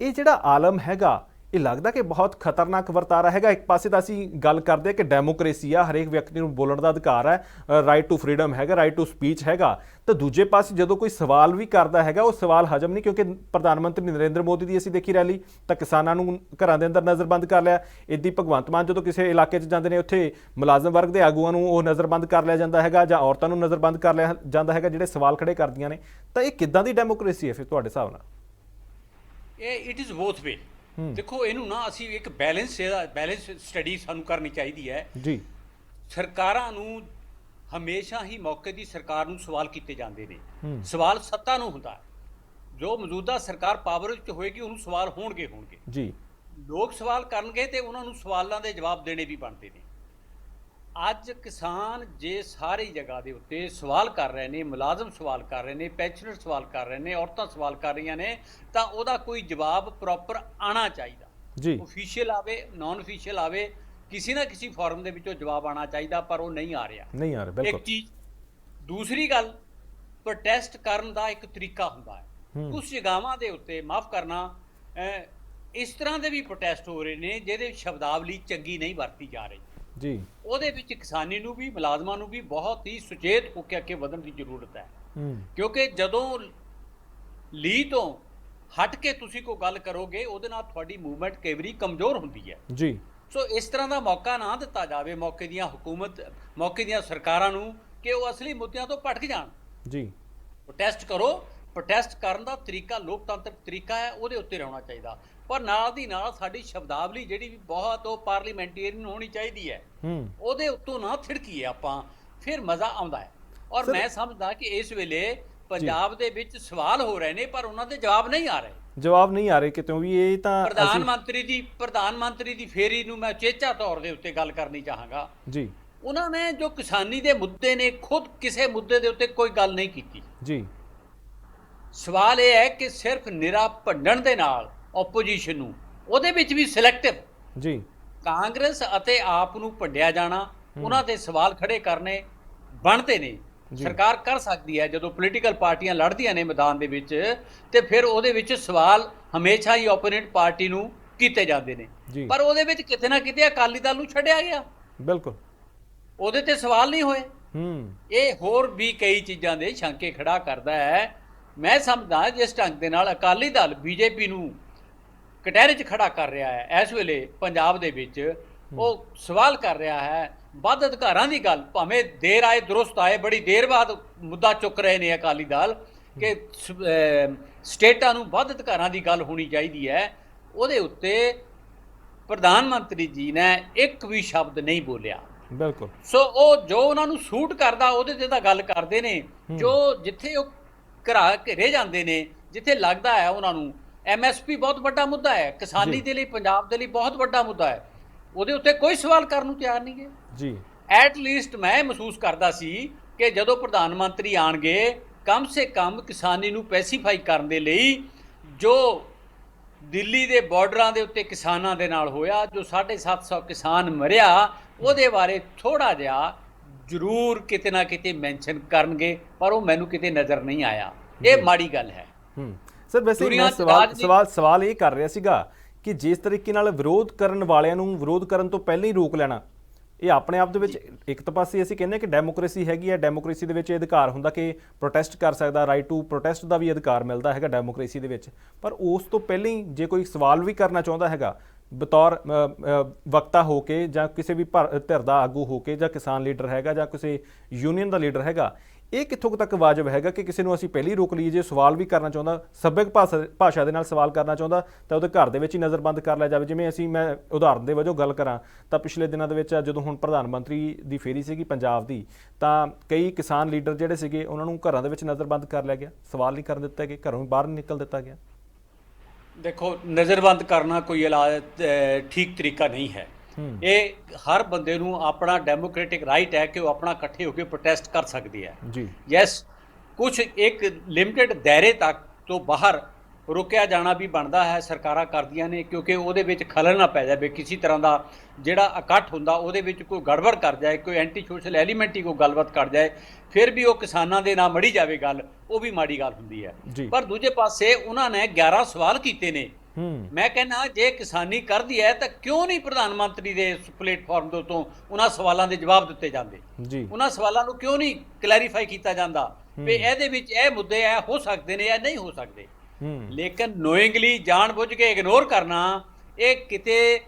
ਇਹ ਜਿਹੜਾ ਆਲਮ ਹੈਗਾ ਇਹ ਲੱਗਦਾ ਕਿ ਬਹੁਤ ਖਤਰਨਾਕ ਵਰਤਾਰਾ ਹੈਗਾ। ਇੱਕ ਪਾਸੇ ਤਾਂ ਅਸੀਂ ਗੱਲ ਕਰਦੇ ਕਿ ਡੈਮੋਕ੍ਰੇਸੀ ਆ, ਹਰੇਕ ਵਿਅਕਤੀ ਨੂੰ ਬੋਲਣ ਦਾ ਅਧਿਕਾਰ ਹੈ ਰਾਈਟ ਟੂ ਫਰੀडम ਹੈਗਾ ਰਾਈਟ ਟੂ ਸਪੀਚ ਹੈਗਾ। ਤਾਂ ਦੂਜੇ ਪਾਸੇ ਜਦੋਂ ਕੋਈ ਸਵਾਲ ਵੀ ਕਰਦਾ ਹੈਗਾ, ਉਹ ਸਵਾਲ ਹਜਮ ਨਹੀਂ, ਕਿਉਂਕਿ ਪ੍ਰਧਾਨ ਮੰਤਰੀ ਨਰਿੰਦਰ ਮੋਦੀ ਦੀ ਅਸੀਂ ਦੇਖੀ ਰੈਲੀ, ਤਾਂ ਕਿਸਾਨਾਂ ਨੂੰ ਘਰਾਂ ਦੇ ਅੰਦਰ ਨਜ਼ਰਬੰਦ ਕਰ ਲਿਆ। ਇਦੀ ਭਗਵੰਤ ਮਾਨ ਜਦੋਂ ਕਿਸੇ ਇਲਾਕੇ 'ਚ ਜਾਂਦੇ ਨੇ, ਉੱਥੇ ਮੁਲਾਜ਼ਮ ਵਰਗ ਦੇ ਆਗੂਆਂ ਨੂੰ ਉਹ ਨਜ਼ਰਬੰਦ ਕਰ ਲਿਆ ਜਾਂਦਾ ਹੈਗਾ ਜਾਂ ਔਰਤਾਂ ਨੂੰ ਨਜ਼ਰਬੰਦ ਕਰ ਲਿਆ ਜਾਂਦਾ ਹੈਗਾ, ਜਿਹੜੇ ਸਵਾਲ ਖੜੇ ਕਰਦੀਆਂ ਨੇ। ਤਾਂ ਇਹ ਕਿੱਦਾਂ ਦੀ ਡੈਮੋਕ੍ਰੇਸੀ ਹੈ ਫਿਰ ਤੁਹਾਡੇ ਹਿਸਾਬ ਨਾਲ? ਇਹ ਇਟ ਇਜ਼ ਬੋਥ ਵੇ ਦੇਖੋ ਇਹਨੂੰ ਨਾ ਅਸੀਂ ਇੱਕ ਬੈਲੈਂਸ ਬੈਲੈਂਸ ਸਟੱਡੀ ਸਾਨੂੰ ਕਰਨੀ ਚਾਹੀਦੀ ਹੈ। ਜੀ। ਸਰਕਾਰਾਂ ਨੂੰ ਹਮੇਸ਼ਾ ਹੀ ਮੌਕੇ ਦੀ ਸਰਕਾਰ ਨੂੰ ਸਵਾਲ ਕੀਤੇ ਜਾਂਦੇ ਨੇ। ਸਵਾਲ ਸੱਤਾ ਨੂੰ ਹੁੰਦਾ ਜੋ ਮੌਜੂਦਾ ਸਰਕਾਰ ਪਾਵਰ ਵਿੱਚ ਹੋਏਗੀ ਉਹਨੂੰ ਸਵਾਲ ਹੋਣਗੇ ਹੋਣਗੇ। ਜੀ। ਲੋਕ ਸਵਾਲ ਕਰਨਗੇ ਤੇ ਉਹਨਾਂ ਨੂੰ ਸਵਾਲਾਂ ਦੇ ਜਵਾਬ ਦੇਣੇ ਵੀ ਬਣਦੇ ਨੇ। ਅੱਜ ਕਿਸਾਨ ਜੇ ਸਾਰੀ ਜਗ੍ਹਾ ਦੇ ਉੱਤੇ ਸਵਾਲ ਕਰ ਰਹੇ ਨੇ ਮੁਲਾਜ਼ਮ ਸਵਾਲ ਕਰ ਰਹੇ ਨੇ ਪੈਨਸ਼ਨਰ ਸਵਾਲ ਕਰ ਰਹੇ ਨੇ ਔਰਤਾਂ ਸਵਾਲ ਕਰ ਰਹੀਆਂ ਨੇ ਤਾਂ ਉਹਦਾ ਕੋਈ ਜਵਾਬ ਪ੍ਰੋਪਰ ਆਣਾ ਚਾਹੀਦਾ। ਜੀ। ਅਫੀਸ਼ੀਅਲ ਆਵੇ ਨਾਨ ਅਫੀਸ਼ੀਅਲ ਆਵੇ ਕਿਸੇ ਨਾ ਕਿਸੇ ਫਾਰਮ ਦੇ ਵਿੱਚੋਂ ਜਵਾਬ ਆਣਾ ਚਾਹੀਦਾ ਪਰ ਉਹ ਨਹੀਂ ਆ ਰਿਹਾ। ਨਹੀਂ ਆ ਰਿਹਾ ਇੱਕ ਬਿਲਕੁਲ ਚੀਜ਼ ਦੂਸਰੀ ਗੱਲ ਪ੍ਰੋਟੈਸਟ ਕਰਨ ਦਾ ਇੱਕ ਤਰੀਕਾ ਹੁੰਦਾ ਹੈ। ਕੁਝ ਜਗਾਵਾਂ ਦੇ ਉੱਤੇ ਮਾਫ ਕਰਨਾ ਇਸ ਤਰ੍ਹਾਂ ਦੇ ਵੀ ਪ੍ਰੋਟੈਸਟ ਹੋ ਰਹੇ ਨੇ ਜਿਹਦੇ ਸ਼ਬਦਾਵਲੀ ਚੰਗੀ ਨਹੀਂ ਵਰਤੀ ਜਾ ਰਹੀ। ਜੀ। ਉਹਦੇ ਵਿੱਚ ਕਿਸਾਨੀ ਨੂੰ ਵੀ ਮੁਲਾਜ਼ਮਾਂ ਨੂੰ ਵੀ ਬਹੁਤ ਹੀ ਸੁਚੇਤ ਹੋ ਕੇ ਅੱਗੇ ਵਧਣ ਦੀ ਜ਼ਰੂਰਤ ਹੈ। ਕਿਉਂਕਿ ਜਦੋਂ ਲੀ ਤੋਂ ਹਟ ਕੇ ਤੁਸੀਂ ਕੋਈ ਗੱਲ ਕਰੋਗੇ ਉਹਦੇ ਨਾਲ ਤੁਹਾਡੀ ਮੂਵਮੈਂਟ ਕਈ ਵਾਰੀ ਕਮਜ਼ੋਰ ਹੁੰਦੀ ਹੈ। ਜੀ। ਸੋ ਇਸ ਤਰ੍ਹਾਂ ਦਾ ਮੌਕਾ ਨਾ ਦਿੱਤਾ ਜਾਵੇ ਮੌਕੇ ਦੀਆਂ ਹਕੂਮਤ ਮੌਕੇ ਦੀਆਂ ਸਰਕਾਰਾਂ ਨੂੰ ਕਿ ਉਹ ਅਸਲੀ ਮੁੱਦਿਆਂ ਤੋਂ ਭਟਕ ਜਾਣ। ਜੀ। ਪ੍ਰੋਟੈਸਟ ਕਰੋ। ਪ੍ਰੋਟੈਸਟ ਕਰਨ ਦਾ ਤਰੀਕਾ ਲੋਕਤੰਤਰਕ ਤਰੀਕਾ ਹੈ ਉਹਦੇ ਉੱਤੇ ਰਹਿਣਾ ਚਾਹੀਦਾ। ਪਰ ਨਾਲ ਦੀ ਨਾਲ ਸਾਡੀ ਸ਼ਬਦਾਵਲੀ ਜਿਹੜੀ ਵੀ ਬਹੁਤ ਉਹ ਪਾਰਲੀਮੈਂਟੇਰੀਅਨ ਹੋਣੀ ਚਾਹੀਦੀ ਹੈ ਹੂੰ। ਉਹਦੇ ਉੱਤੋਂ ਨਾ ਥਿੜਕੀਏ ਆਪਾਂ ਫਿਰ ਮਜ਼ਾ ਆਉਂਦਾ ਹੈ। ਔਰ ਮੈਂ ਸਮਝਦਾ ਕਿ ਇਸ ਵੇਲੇ ਪੰਜਾਬ ਦੇ ਵਿੱਚ ਸਵਾਲ ਹੋ ਰਹੇ ਨੇ ਪਰ ਉਹਨਾਂ ਦੇ ਜਵਾਬ ਨਹੀਂ ਆ ਰਹੇ। ਜਵਾਬ ਨਹੀਂ ਆ ਰਹੇ ਕਿਤੋਂ ਵੀ ਇਹ ਤਾਂ ਪ੍ਰਧਾਨ ਮੰਤਰੀ ਦੀ ਪ੍ਰਧਾਨ ਮੰਤਰੀ ਦੀ ਫੇਰੀ ਨੂੰ ਮੈਂ ਚੇਚਾ ਤੌਰ ਦੇ ਉੱਤੇ ਗੱਲ ਕਰਨੀ ਚਾਹਾਂਗਾ। ਜੀ। ਉਹਨਾਂ ਨੇ ਜੋ ਕਿਸਾਨੀ ਦੇ ਮੁੱਦੇ ਨੇ ਖੁਦ ਕਿਸੇ ਮੁੱਦੇ ਦੇ ਉੱਤੇ ਕੋਈ ਗੱਲ ਨਹੀਂ ਕੀਤੀ। ਜੀ। ਸਵਾਲ ਇਹ ਹੈ ਕਿ ਸਿਰਫ ਨਿਰਾ ਭੰਡਣ ਦੇ ਨਾਲ ਆਪੋਜੀਸ਼ਨ ਨੂੰ। ਉਹਦੇ ਵਿੱਚ ਵੀ ਸਿਲੈਕਟਿਵ ਜੀ। ਕਾਂਗਰਸ ਅਤੇ ਆਪ ਨੂੰ ਭੰਡਿਆ ਜਾਣਾ ਉਹਨਾਂ ਦੇ ਸਵਾਲ ਖੜੇ ਕਰਨੇ ਬਣਦੇ ਨੇ। ਸਰਕਾਰ ਕਰ ਸਕਦੀ ਹੈ ਜਦੋਂ ਪੋਲੀਟੀਕਲ ਪਾਰਟੀਆਂ ਲੜਦੀਆਂ ਨੇ ਮੈਦਾਨ ਦੇ ਵਿੱਚ ਤੇ ਫਿਰ ਉਹਦੇ ਵਿੱਚ ਸਵਾਲ ਹਮੇਸ਼ਾ ਹੀ ਓਪੋਨੈਂਟ ਪਾਰਟੀ ਨੂੰ ਕੀਤੇ ਜਾਂਦੇ ਨੇ। ਪਰ ਉਹਦੇ ਵਿੱਚ ਕਿਤੇ ਨਾ ਕਿਤੇ ਅਕਾਲੀ ਦਲ ਨੂੰ ਛੱਡਿਆ ਗਿਆ। ਬਿਲਕੁਲ। ਉਹਦੇ ਤੇ ਸਵਾਲ ਨਹੀਂ ਹੋਏ। ਹੂੰ। ਇਹ ਹੋਰ ਵੀ ਕਈ ਚੀਜ਼ਾਂ ਦੇ ਸ਼ੰਕੇ ਖੜਾ ਕਰਦਾ ਹੈ। ਮੈਂ ਸਮਝਦਾ ਜਿਸ ਢੰਗ ਦੇ ਨਾਲ ਅਕਾਲੀ ਦਲ ਬੀਜੇਪੀ ਨੂੰ ਕਟਹਿਰੇ 'ਚ ਖੜਾ ਕਰ ਰਿਹਾ ਹੈ ਇਸ ਵੇਲੇ ਪੰਜਾਬ ਦੇ ਵਿੱਚ ਉਹ ਸਵਾਲ ਕਰ ਰਿਹਾ ਹੈ ਵੱਧ ਅਧਿਕਾਰਾਂ ਦੀ ਗੱਲ ਭਾਵੇਂ ਦੇਰ ਆਏ ਦਰੁਸਤ ਆਏ ਬੜੀ ਦੇਰ ਬਾਅਦ ਮੁੱਦਾ ਚੁੱਕ ਰਹੇ ਨੇ ਅਕਾਲੀ ਦਲ ਕਿ ਸਟੇਟਾਂ ਨੂੰ ਵੱਧ ਅਧਿਕਾਰਾਂ ਦੀ ਗੱਲ ਹੋਣੀ ਚਾਹੀਦੀ ਹੈ ਉਹਦੇ ਉੱਤੇ ਪ੍ਰਧਾਨ ਮੰਤਰੀ ਜੀ ਨੇ ਇੱਕ ਵੀ ਸ਼ਬਦ ਨਹੀਂ ਬੋਲਿਆ। ਬਿਲਕੁਲ। ਸੋ ਉਹ ਜੋ ਉਹਨਾਂ ਨੂੰ ਸੂਟ ਕਰਦਾ ਉਹਦੇ ਤੇ ਤਾਂ ਗੱਲ ਕਰਦੇ ਨੇ। ਜੋ ਜਿੱਥੇ ਉਹ ਘਰਾ ਘਿਰੇ ਜਾਂਦੇ ਨੇ ਜਿੱਥੇ ਲੱਗਦਾ ਹੈ ਉਹਨਾਂ ਨੂੰ ਐਮਐਸਪੀ ਬਹੁਤ ਵੱਡਾ ਮੁੱਦਾ ਹੈ। ਕਿਸਾਨੀ ਦੇ ਲਈ ਪੰਜਾਬ ਦੇ ਲਈ ਬਹੁਤ ਵੱਡਾ ਮੁੱਦਾ ਹੈ। ਉਹਦੇ ਉੱਤੇ ਕੋਈ ਸਵਾਲ ਕਰਨ ਨੂੰ ਤਿਆਰ ਨਹੀਂਗੇ ਜੀ। ਐਟ ਲੀਸਟ ਮੈਂ ਮਹਿਸੂਸ ਕਰਦਾ ਸੀ ਕਿ ਜਦੋਂ ਪ੍ਰਧਾਨ ਮੰਤਰੀ ਆਣਗੇ ਕਮ ਸੇ ਕਮ ਕਿਸਾਨੀ ਨੂੰ ਪੈਸੀਫਾਈ ਕਰਨ ਦੇ ਲਈ ਜੋ ਦਿੱਲੀ ਦੇ ਬਾਰਡਰਾਂ ਦੇ ਉੱਤੇ ਕਿਸਾਨਾਂ ਦੇ ਨਾਲ ਹੋਇਆ ਜੋ 750 ਕਿਸਾਨ ਮਰਿਆ ਉਹਦੇ ਬਾਰੇ ਥੋੜਾ ਜਿਹਾ ਜ਼ਰੂਰ ਕਿਤੇ ਨਾ ਕਿਤੇ ਮੈਂਸ਼ਨ ਕਰਨਗੇ ਪਰ ਉਹ ਮੈਨੂੰ ਕਿਤੇ ਨਜ਼ਰ ਨਹੀਂ ਆਇਆ। ਇਹ ਮਾੜੀ ਗੱਲ ਹੈ। ਹੂੰ। ਸਰ ਵੈਸੇ ਮੈਂ ਸਵਾਲ ਸਵਾਲ ਸਵਾਲ ਇਹ ਕਰ ਰਿਹਾ ਸੀਗਾ ਕਿ ਜਿਸ ਤਰੀਕੇ ਨਾਲ ਵਿਰੋਧ ਕਰਨ ਵਾਲਿਆਂ ਨੂੰ ਵਿਰੋਧ ਕਰਨ ਤੋਂ ਪਹਿਲਾਂ ਹੀ ਰੋਕ ਲੈਣਾ ਇਹ ਆਪਣੇ ਆਪ ਦੇ ਵਿੱਚ ਇੱਕ ਤਾਂ ਪਾਸੇ ਅਸੀਂ ਕਹਿੰਦੇ ਕਿ ਡੈਮੋਕ੍ਰੇਸੀ ਹੈਗੀ ਹੈ ਡੈਮੋਕ੍ਰੇਸੀ ਦੇ ਵਿੱਚ ਇਹ ਅਧਿਕਾਰ ਹੁੰਦਾ ਕਿ ਪ੍ਰੋਟੈਸਟ ਕਰ ਸਕਦਾ ਰਾਈਟ ਟੂ ਪ੍ਰੋਟੈਸਟ ਦਾ ਵੀ ਅਧਿਕਾਰ ਮਿਲਦਾ ਹੈਗਾ ਡੈਮੋਕ੍ਰੇਸੀ ਦੇ ਵਿੱਚ। ਪਰ ਉਸ ਤੋਂ ਪਹਿਲਾਂ ਹੀ ਜੇ ਕੋਈ ਸਵਾਲ ਵੀ ਕਰਨਾ ਚਾਹੁੰਦਾ ਹੈਗਾ ਬਤੌਰ ਵਕਤਾ ਹੋ ਕੇ ਜਾਂ ਕਿਸੇ ਵੀ ਧਿਰ ਦਾ ਆਗੂ ਹੋ ਕੇ ਜਾਂ ਕਿਸਾਨ ਲੀਡਰ ਹੈਗਾ ਜਾਂ ਕਿਸੇ ਯੂਨੀਅਨ ਦਾ ਲੀਡਰ ਹੈਗਾ ਇਹ ਕਿੱਥੋਂ ਤੱਕ ਵਾਜਬ ਹੈਗਾ ਕਿ ਕਿਸੇ ਨੂੰ ਅਸੀਂ ਪਹਿਲੀ ਰੋਕ ਲਈਏ ਜੇ ਸਵਾਲ ਵੀ ਕਰਨਾ ਚਾਹੁੰਦਾ ਸੱਭਿਅਕ ਭਾਸ਼ਾ ਭਾਸ਼ਾ ਦੇ ਨਾਲ ਸਵਾਲ ਕਰਨਾ ਚਾਹੁੰਦਾ, ਤਾਂ ਉਹਦੇ ਘਰ ਦੇ ਵਿੱਚ ਹੀ ਨਜ਼ਰਬੰਦ ਕਰ ਲਿਆ ਜਾਵੇ। ਜਿਵੇਂ ਅਸੀਂ ਮੈਂ ਉਦਾਹਰਨ ਦੇ ਵਜੋਂ ਗੱਲ ਕਰਾਂ, ਤਾਂ ਪਿਛਲੇ ਦਿਨਾਂ ਦੇ ਵਿੱਚ ਜਦੋਂ ਹੁਣ ਪ੍ਰਧਾਨ ਮੰਤਰੀ ਦੀ ਫੇਰੀ ਸੀਗੀ ਪੰਜਾਬ ਦੀ, ਤਾਂ ਕਈ ਕਿਸਾਨ ਲੀਡਰ ਜਿਹੜੇ ਸੀਗੇ, ਉਹਨਾਂ ਨੂੰ ਘਰਾਂ ਦੇ ਵਿੱਚ ਨਜ਼ਰਬੰਦ ਕਰ ਲਿਆ ਗਿਆ। ਸਵਾਲ ਨਹੀਂ ਕਰਨ ਦਿੱਤਾ ਗਿਆ, ਘਰੋਂ ਬਾਹਰ ਨਹੀਂ ਨਿਕਲ ਦਿੱਤਾ ਗਿਆ। ਦੇਖੋ, ਨਜ਼ਰਬੰਦ ਕਰਨਾ ਕੋਈ ਇਲਾਜ ਠੀਕ ਤਰੀਕਾ ਨਹੀਂ ਹੈ। ਇਹ ਹਰ ਬੰਦੇ ਨੂੰ ਆਪਣਾ ਡੈਮੋਕ੍ਰੈਟਿਕ ਰਾਈਟ ਹੈ ਕਿ ਉਹ ਆਪਣਾ ਇਕੱਠੇ ਹੋ ਕੇ ਪ੍ਰੋਟੈਸਟ ਕਰ ਸਕਦੀ ਹੈ। ਜੀ। ਯੈਸ ਕੁਝ ਇੱਕ ਲਿਮਟਿਡ ਦਾਇਰੇ ਤੱਕ ਤੋਂ ਬਾਹਰ ਰੁਕਿਆ ਜਾਣਾ ਵੀ ਬਣਦਾ ਹੈ ਸਰਕਾਰਾਂ ਕਰਦੀਆਂ ਨੇ ਕਿਉਂਕਿ ਉਹਦੇ ਵਿੱਚ ਖਲਲ ਨਾ ਪੈ ਜਾਵੇ ਕਿਸੇ ਤਰ੍ਹਾਂ ਦਾ ਜਿਹੜਾ ਇਕੱਠ ਹੁੰਦਾ ਉਹਦੇ ਵਿੱਚ ਕੋਈ ਗੜਬੜ ਕਰ ਜਾਏ ਕੋਈ ਐਂਟੀ ਸੋਸ਼ਲ ਐਲੀਮੈਂਟ ਹੀ ਕੋਈ ਗੱਲਬਾਤ ਕਰ ਜਾਏ ਫਿਰ ਵੀ ਉਹ ਕਿਸਾਨਾਂ ਦੇ ਨਾਲ ਮੜੀ ਜਾਵੇ ਗੱਲ ਉਹ ਵੀ ਮਾੜੀ ਗੱਲ ਹੁੰਦੀ ਹੈ। ਪਰ ਦੂਜੇ ਪਾਸੇ ਉਹਨਾਂ ਨੇ 11 ਸਵਾਲ ਕੀਤੇ ਨੇ ਮੈਂ ਕਹਿੰਦਾ ਜੇ ਕਿਸਾਨੀ ਕਰਦੀ ਹੈ ਤਾਂ ਕਿਉਂ ਨਹੀਂ ਪ੍ਰਧਾਨ ਮੰਤਰੀ ਦੇ ਇਸ ਪਲੇਟਫਾਰਮ ਦੇ ਉੱਤੋਂ ਉਹਨਾਂ ਸਵਾਲਾਂ ਦੇ ਜਵਾਬ ਦਿੱਤੇ ਜਾਂਦੇ? ਜੀ। ਉਹਨਾਂ ਸਵਾਲਾਂ ਨੂੰ ਕਿਉਂ ਨਹੀਂ ਕਲੈਰੀਫਾਈ ਕੀਤਾ ਜਾਂਦਾ? ਵੀ ਇਹਦੇ ਵਿੱਚ ਇਹ ਮੁੱਦੇ ਐ ਹੋ ਸਕਦੇ ਨੇ ਜਾਂ ਨਹੀਂ ਹੋ ਸਕਦੇ। ਲੇਕਿਨ ਨੋਇੰਗਲੀ ਜਾਣਬੁੱਝ ਕੇ ਇਗਨੋਰ ਕਰਨਾ ਇਹ ਕਿਤੇ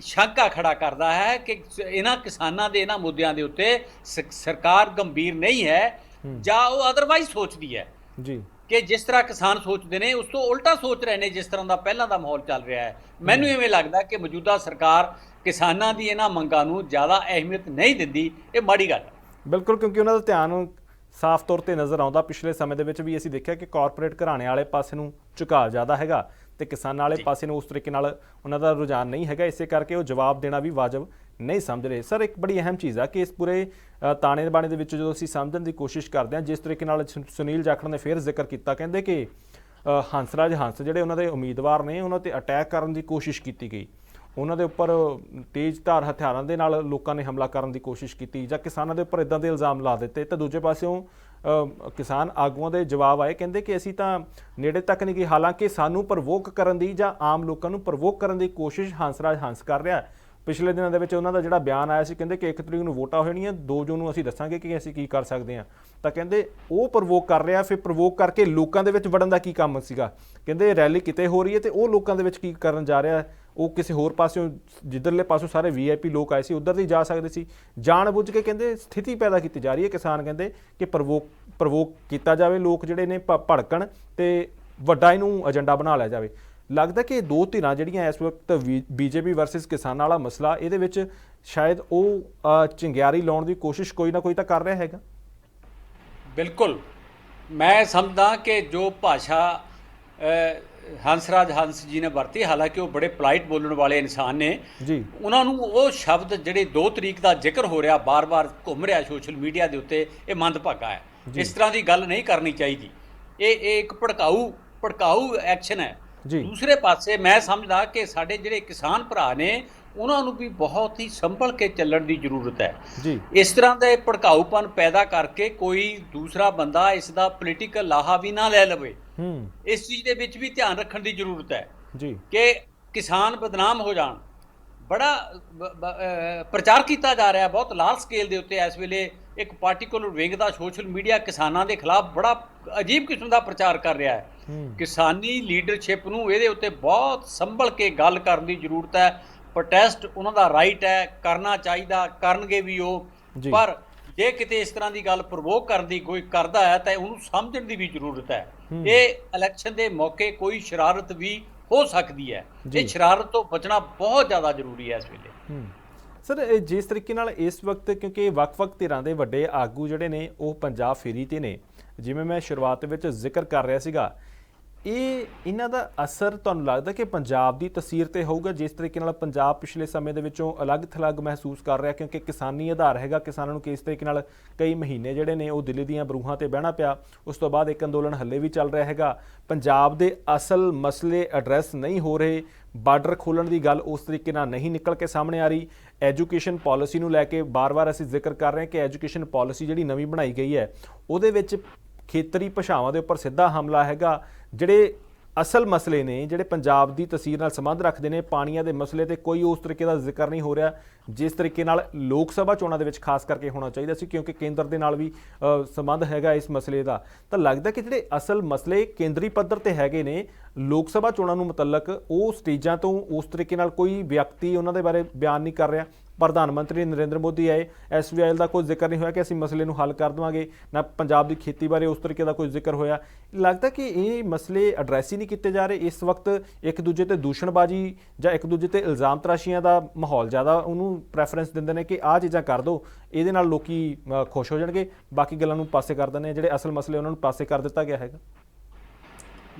ਸ਼ੰਕਾ ਖੜਾ ਕਰਦਾ ਹੈ ਕਿ ਇਹਨਾਂ ਕਿਸਾਨਾਂ ਦੇ ਇਹਨਾਂ ਮੁੱਦਿਆਂ ਦੇ ਉੱਤੇ ਸਰਕਾਰ ਗੰਭੀਰ ਨਹੀਂ ਹੈ ਜਾਂ ਉਹ ਅਦਰਵਾਈਜ਼ ਸੋਚਦੀ ਹੈ। ਜੀ। ਕਿ ਜਿਸ ਤਰ੍ਹਾਂ ਕਿਸਾਨ ਸੋਚਦੇ ਨੇ ਉਸ ਤੋਂ ਉਲਟਾ ਸੋਚ ਰਹੇ ਨੇ ਜਿਸ ਤਰ੍ਹਾਂ ਦਾ ਪਹਿਲਾਂ ਦਾ ਮਾਹੌਲ ਚੱਲ ਰਿਹਾ ਹੈ। ਮੈਨੂੰ ਐਵੇਂ ਲੱਗਦਾ ਕਿ ਮੌਜੂਦਾ ਸਰਕਾਰ ਕਿਸਾਨਾਂ ਦੀ ਇਹਨਾਂ ਮੰਗਾਂ ਨੂੰ ਜ਼ਿਆਦਾ ਅਹਿਮੀਅਤ ਨਹੀਂ ਦਿੰਦੀ। ਇਹ ਮਾੜੀ ਗੱਲ ਹੈ। ਬਿਲਕੁਲ ਕਿਉਂਕਿ ਉਹਨਾਂ ਦਾ ਧਿਆਨ ਸਾਫ਼ ਤੌਰ ਤੇ ਨਜ਼ਰ ਆਉਂਦਾ। ਪਿਛਲੇ ਸਮੇਂ ਦੇ ਵਿੱਚ ਵੀ ਅਸੀਂ ਦੇਖਿਆ ਕਿ ਕਾਰਪੋਰੇਟ ਘਰਾਣੇ ਵਾਲੇ ਪਾਸੇ ਨੂੰ ਝੁਕਾਅ ਜ਼ਿਆਦਾ ਹੈਗਾ ਤੇ ਕਿਸਾਨਾਂ ਵਾਲੇ ਪਾਸੇ ਨੂੰ ਉਸ ਤਰੀਕੇ ਨਾਲ ਉਹਨਾਂ ਦਾ ਰੁਝਾਨ ਨਹੀਂ ਹੈਗਾ। ਇਸੇ ਕਰਕੇ ਉਹ ਜਵਾਬ ਦੇਣਾ ਵੀ ਵਾਜਬ ਨਹੀਂ ਸਮਝ ਰਹੇ। ਸਰ, ਇੱਕ ਬੜੀ ਅਹਿਮ ਚੀਜ਼ ਆ ਕਿ ਇਸ ਪੂਰੇ ਤਾਣੇ ਬਾਣੇ ਦੇ ਵਿੱਚ ਜਦੋਂ ਅਸੀਂ ਸਮਝਣ ਦੀ ਕੋਸ਼ਿਸ਼ ਕਰਦੇ ਹਾਂ, ਜਿਸ ਤਰੀਕੇ ਨਾਲ ਸੁ- ਸੁਨੀਲ ਜਾਖੜ ਨੇ ਫੇਰ ਜ਼ਿਕਰ ਕੀਤਾ, ਕਹਿੰਦੇ ਕਿ ਹੰਸਰਾਜ ਹੰਸ ਜਿਹੜੇ ਉਹਨਾਂ ਦੇ ਉਮੀਦਵਾਰ ਨੇ, ਉਹਨਾਂ ਤੇ ਅਟੈਕ ਕਰਨ ਦੀ ਕੋਸ਼ਿਸ਼ ਕੀਤੀ ਗਈ। ਉਹਨਾਂ ਦੇ ਉੱਪਰ ਤੇਜ਼ ਧਾਰ ਹਥਿਆਰਾਂ ਦੇ ਨਾਲ ਲੋਕਾਂ ਨੇ ਹਮਲਾ ਕਰਨ ਦੀ ਕੋਸ਼ਿਸ਼ ਕੀਤੀ ਜਾਂ ਕਿਸਾਨਾਂ ਦੇ ਉੱਪਰ ਇਦਾਂ ਦੇ ਇਲਜ਼ਾਮ ਲਾ ਦਿੱਤੇ। ਤਾਂ ਦੂਜੇ ਪਾਸਿਓਂ ਕਿਸਾਨ ਆਗੂਆਂ ਦੇ ਜਵਾਬ ਆਏ, ਕਹਿੰਦੇ ਕਿ ਅਸੀਂ ਤਾਂ ਨੇੜੇ ਤੱਕ ਨਹੀਂ ਗਏ, ਹਾਲਾਂਕਿ ਸਾਨੂੰ ਪ੍ਰਵੋਕ ਕਰਨ ਦੀ ਜਾਂ ਆਮ ਲੋਕਾਂ ਨੂੰ ਪ੍ਰਵੋਕ ਕਰਨ ਦੀ ਕੋਸ਼ਿਸ਼ ਹੰਸਰਾਜ ਹੰਸ ਕਰ ਰਿਹਾ ਹੈ। ਪਿਛਲੇ ਦਿਨਾਂ ਦੇ ਵਿੱਚ ਉਹਨਾਂ ਦਾ ਜਿਹੜਾ ਬਿਆਨ ਆਇਆ ਸੀ, ਕਹਿੰਦੇ ਕਿ 1 ਤਰੀਕ ਨੂੰ ਵੋਟਾਂ ਹੋਣੀਆਂ 2 ਜੂਨ ਨੂੰ ਅਸੀਂ ਦੱਸਾਂਗੇ ਕਿ ਅਸੀਂ ਕੀ ਕਰ ਸਕਦੇ ਹਾਂ। ਤਾਂ ਕਹਿੰਦੇ ਉਹ ਪ੍ਰਵੋਕ ਕਰ ਰਿਹਾ, ਫਿਰ ਪ੍ਰਵੋਕ ਕਰਕੇ ਲੋਕਾਂ ਦੇ ਵਿੱਚ ਵੜਨ ਦਾ ਕੀ ਕੰਮ ਸੀਗਾ? ਕਹਿੰਦੇ ਰੈਲੀ ਕਿਤੇ ਹੋ ਰਹੀ ਹੈ ਤੇ ਉਹ ਲੋਕਾਂ ਦੇ ਵਿੱਚ ਕੀ ਕਰਨ ਜਾ ਰਿਹਾ? ਉਹ ਕਿਸੇ ਹੋਰ ਪਾਸਿਓਂ, ਜਿੱਧਰਲੇ ਪਾਸੋਂ ਸਾਰੇ ਵੀਆਈਪੀ ਲੋਕ ਆਏ ਸੀ, ਉਧਰ ਦੀ ਜਾ ਸਕਦੇ ਸੀ। ਜਾਣ ਬੁੱਝ ਕੇ ਕਹਿੰਦੇ ਸਥਿਤੀ ਪੈਦਾ ਕੀਤੀ ਜਾ ਰਹੀ ਹੈ ਕਿਸਾਨ ਕਹਿੰਦੇ ਕਿ ਪ੍ਰਵੋਕ ਪ੍ਰਵੋਕ ਕੀਤਾ ਜਾਵੇ, ਲੋਕ ਜਿਹੜੇ ਨੇ ਭੜਕਣ ਤੇ ਵੱਡਾ ਇਹਨੂੰ ਏਜੰਡਾ ਬਣਾ ਲਿਆ ਜਾਵੇ। ਲੱਗਦਾ ਕਿ ਇਹ ਦੋ ਧਿਰਾਂ ਜਿਹੜੀਆਂ ਇਸ ਵਕਤ ਬੀਜੇਪੀ ਵਰਸਸ ਕਿਸਾਨਾਂ ਵਾਲਾ ਮਸਲਾ ਇਹਦੇ ਵਿੱਚ ਸ਼ਾਇਦ ਉਹ ਚਿੰਗਿਆਰੀ ਲਾਉਣ ਦੀ ਕੋਸ਼ਿਸ਼ ਕੋਈ ਨਾ ਕੋਈ ਤਾਂ ਕਰ ਰਿਹਾ ਹੈਗਾ। ਬਿਲਕੁਲ। ਮੈਂ ਸਮਝਦਾ ਕਿ ਜੋ ਭਾਸ਼ਾ ਅ, ਹੰਸਰਾਜ ਹੰਸ ਜੀ ਨੇ ਵਰਤੀ ਹਾਲਾਂਕਿ ਉਹ ਬੜੇ ਪੋਲਾਈਟ ਬੋਲਣ ਵਾਲੇ ਇਨਸਾਨ ਨੇ। ਜੀ। ਉਹਨਾਂ ਨੂੰ ਉਹ ਸ਼ਬਦ ਜਿਹੜੇ 2 ਤਰੀਕ ਦਾ ਜ਼ਿਕਰ ਹੋ ਰਿਹਾ ਬਾਰ-ਬਾਰ ਘੁੰਮ ਰਿਹਾ ਸੋਸ਼ਲ ਮੀਡੀਆ ਦੇ ਉੱਤੇ ਇਹ ਮੰਦਭਾਗਾ ਹੈ। ਇਸ ਤਰ੍ਹਾਂ ਦੀ ਗੱਲ ਨਹੀਂ ਕਰਨੀ ਚਾਹੀਦੀ। ਇਹ ਇਹ ਇੱਕ ਭੜਕਾਊ ਭੜਕਾਊ ਐਕਸ਼ਨ ਹੈ। ਜੀ। ਦੂਸਰੇ ਪਾਸੇ ਮੈਂ ਸਮਝਦਾ ਕਿ ਸਾਡੇ ਜਿਹੜੇ ਕਿਸਾਨ ਭਰਾ ਨੇ ਉਹਨਾਂ ਨੂੰ ਵੀ ਬਹੁਤ ਹੀ ਸੰਭਲ ਕੇ ਚੱਲਣ ਦੀ ਜ਼ਰੂਰਤ ਹੈ। ਜੀ। ਇਸ ਤਰ੍ਹਾਂ ਦੇ ਭੜਕਾਊਪਨ ਪੈਦਾ ਕਰਕੇ ਕੋਈ ਦੂਸਰਾ ਬੰਦਾ ਇਸ ਦਾ ਪੋਲੀਟੀਕਲ ਲਾਹਾ ਵੀ ਨਾ ਲੈ ਲਵੇ। ਹੂੰ। ਇਸ ਚੀਜ਼ ਦੇ ਵਿੱਚ ਵੀ ਧਿਆਨ ਰੱਖਣ ਦੀ ਜ਼ਰੂਰਤ ਹੈ ਜੀ। ਕਿ ਕਿਸਾਨ ਬਦਨਾਮ ਹੋ ਜਾਣ। ਬੜਾ ਪ੍ਰਚਾਰ ਕੀਤਾ ਜਾ ਰਿਹਾ ਬਹੁਤ ਲਾਰਜ ਸਕੇਲ ਦੇ ਉੱਤੇ ਇਸ ਵੇਲੇ ਇੱਕ ਪਾਰਟਿਕੂਲਰ ਵਿੰਗ ਦਾ ਸੋਸ਼ਲ ਮੀਡੀਆ ਕਿਸਾਨਾਂ ਦੇ ਖਿਲਾਫ ਬੜਾ ਅਜੀਬ ਕਿਸਮ ਦਾ ਪ੍ਰਚਾਰ ਕਰ ਰਿਹਾ ਹੂੰ। ਕਿਸਾਨੀ ਲੀਡਰਸ਼ਿਪ ਨੂੰ ਇਹਦੇ ਉੱਤੇ ਬਹੁਤ ਸੰਭਲ ਕੇ ਗੱਲ ਕਰਨ ਦੀ ਜ਼ਰੂਰਤ ਹੈ। ਪ੍ਰੋਟੈਸਟ ਉਹਨਾਂ ਦਾ ਰਾਈਟ ਹੈ ਕਰਨਾ ਚਾਹੀਦਾ ਕਰਨਗੇ ਵੀ ਉਹ। ਪਰ ਜੇ ਕਿਤੇ ਇਸ ਤਰ੍ਹਾਂ ਦੀ ਗੱਲ ਪ੍ਰਵੋਕ ਕਰਨ ਦੀ ਕੋਈ ਕਰਦਾ ਹੈ ਤਾਂ ਉਹਨੂੰ ਸਮਝਣ ਦੀ ਵੀ ਜ਼ਰੂਰਤ ਹੈ। ਇਹ ਇਲੈਕਸ਼ਨ ਦੇ ਮੌਕੇ ਕੋਈ ਸ਼ਰਾਰਤ ਵੀ ਹੋ ਸਕਦੀ ਹੈ। ਇਹ ਸ਼ਰਾਰਤ ਤੋਂ ਬਚਣਾ ਬਹੁਤ ਜ਼ਿਆਦਾ ਜ਼ਰੂਰੀ ਹੈ ਇਸ ਵੇਲੇ। ਸਰ ਇਹ ਜਿਸ ਤਰੀਕੇ ਨਾਲ ਇਸ ਵਕਤ ਕਿਉਂਕਿ ਵੱਖ-ਵੱਖ ਧਿਰਾਂ ਦੇ ਵੱਡੇ ਆਗੂ ਜਿਹੜੇ ਨੇ ਉਹ ਪੰਜਾਬ ਫੇਰੀ ਤੇ ਨੇ। ਜਿਵੇਂ ਮੈਂ ਸ਼ੁਰੂਆਤ ਵਿੱਚ ਜ਼ਿਕਰ ਕਰ ਰਿਹਾ ਸੀਗਾ ਇਹ ਇਹਨਾਂ ਦਾ ਅਸਰ ਤੁਹਾਨੂੰ ਲੱਗਦਾ ਕਿ ਪੰਜਾਬ ਦੀ ਤਸਵੀਰ ਤੇ ਹੋਊਗਾ, ਜਿਸ ਤਰੀਕੇ ਨਾਲ ਪੰਜਾਬ ਪਿਛਲੇ ਸਮੇਂ ਦੇ ਵਿੱਚੋਂ ਅਲੱਗ-ਥਲੱਗ ਮਹਿਸੂਸ ਕਰ ਰਿਹਾ, ਕਿਉਂਕਿ ਕਿਸਾਨੀ ਆਧਾਰ ਹੈਗਾ, ਕਿਸਾਨਾਂ ਨੂੰ ਕਿਸ ਤਰੀਕੇ ਨਾਲ ਕਈ ਮਹੀਨੇ ਜਿਹੜੇ ਨੇ ਉਹ ਦਿੱਲੀ ਦੀਆਂ ਬਰੂਹਾਂ ਤੇ ਬਹਿਣਾ ਪਿਆ, ਉਸ ਤੋਂ ਬਾਅਦ ਇੱਕ ਅੰਦੋਲਨ ਹੱਲੇ ਵੀ ਚੱਲ ਰਿਹਾ ਹੈਗਾ। ਪੰਜਾਬ ਦੇ ਅਸਲ ਮਸਲੇ ਐਡਰੈਸ ਨਹੀਂ ਹੋ ਰਹੇ, ਬਾਰਡਰ ਖੋਲਣ ਦੀ ਗੱਲ ਉਸ ਤਰੀਕੇ ਨਾਲ ਨਹੀਂ ਨਿਕਲ ਕੇ ਸਾਹਮਣੇ ਆ ਰਹੀ। ਐਜੂਕੇਸ਼ਨ ਪਾਲਿਸੀ ਨੂੰ ਲੈ ਕੇ ਬਾਰ-ਬਾਰ ਅਸੀਂ ਜ਼ਿਕਰ ਕਰ ਰਹੇ ਹਾਂ ਕਿ ਐਜੂਕੇਸ਼ਨ ਪਾਲਿਸੀ ਜਿਹੜੀ ਨਵੀਂ ਬਣਾਈ ਗਈ ਹੈ, ਉਹਦੇ ਵਿੱਚ ਖੇਤਰੀ ਭਾਸ਼ਾਵਾਂ ਦੇ ਉੱਪਰ ਸਿੱਧਾ ਹਮਲਾ ਹੈਗਾ। ਜਿਹੜੇ ਅਸਲ ਮਸਲੇ ਨੇ, ਜਿਹੜੇ ਪੰਜਾਬ ਦੀ ਤਸਵੀਰ ਨਾਲ ਸੰਬੰਧ ਰੱਖਦੇ ਨੇ, ਪਾਣੀਆਂ ਦੇ ਮਸਲੇ ਤੇ ਕੋਈ ਉਸ ਤਰੀਕੇ ਦਾ ਜ਼ਿਕਰ ਨਹੀਂ ਹੋ ਰਿਹਾ, ਜਿਸ ਤਰੀਕੇ ਨਾਲ ਲੋਕ ਸਭਾ ਚੋਣਾਂ ਦੇ ਵਿੱਚ ਖਾਸ ਕਰਕੇ ਹੋਣਾ ਚਾਹੀਦਾ ਸੀ, ਕਿਉਂਕਿ ਕੇਂਦਰ ਦੇ ਨਾਲ ਵੀ ਸੰਬੰਧ ਹੈਗਾ ਇਸ ਮਸਲੇ ਦਾ। ਤਾਂ ਲੱਗਦਾ ਕਿ ਜਿਹੜੇ ਅਸਲ ਮਸਲੇ ਕੇਂਦਰੀ ਪੱਧਰ ਤੇ ਹੈਗੇ ਨੇ, ਲੋਕ ਸਭਾ ਚੋਣਾਂ ਨੂੰ ਮੁਤਲਕ ਉਹ ਸਟੇਜਾਂ ਤੋਂ ਉਸ ਤਰੀਕੇ ਨਾਲ ਕੋਈ ਵਿਅਕਤੀ ਉਹਨਾਂ ਦੇ ਬਾਰੇ ਬਿਆਨ ਨਹੀਂ ਕਰ ਰਿਹਾ। ਪ੍ਰਧਾਨ ਮੰਤਰੀ ਨਰਿੰਦਰ ਮੋਦੀ ਆਏ। ਐਸਵੀਆਈਐਲ ਦਾ ਕੋਈ ਜ਼ਿਕਰ ਨਹੀਂ ਹੋਇਆ ਕਿ ਅਸੀਂ ਮਸਲੇ ਨੂੰ ਹੱਲ ਕਰ ਦੇਵਾਂਗੇ। ਨਾ ਪੰਜਾਬ ਦੀ ਖੇਤੀ ਬਾਰੇ ਉਸ ਤਰੀਕੇ ਦਾ ਕੋਈ ਜ਼ਿਕਰ ਹੋਇਆ। ਲੱਗਦਾ ਕਿ ਇਹ ਮਸਲੇ ਐਡਰੈਸ ਹੀ ਨਹੀਂ ਕੀਤੇ ਜਾ ਰਹੇ। ਇਸ ਵਕਤ ਇੱਕ ਦੂਜੇ ਤੇ ਦੂਸ਼ਣਬਾਜ਼ੀ ਜਾਂ ਇੱਕ ਦੂਜੇ ਤੇ ਇਲਜ਼ਾਮ ਤਰਾਸ਼ੀਆਂ ਦਾ ਮਾਹੌਲ ਜ਼ਿਆਦਾ ਉਹਨੂੰ ਪ੍ਰੈਫਰੈਂਸ ਦਿੰਦੇ ਨੇ ਕਿ ਆਹ ਚੀਜ਼ਾਂ ਕਰ ਦਿਓ ਇਹਦੇ ਨਾਲ ਲੋਕੀ ਖੁਸ਼ ਹੋ ਜਾਣਗੇ। ਬਾਕੀ ਗੱਲਾਂ ਨੂੰ ਪਾਸੇ ਕਰ ਦਿੰਦੇ ਨੇ। ਜਿਹੜੇ ਅਸਲ ਮਸਲੇ ਉਹਨਾਂ ਨੂੰ ਪਾਸੇ ਕਰ ਦਿੱਤਾ ਗਿਆ ਹੈਗਾ।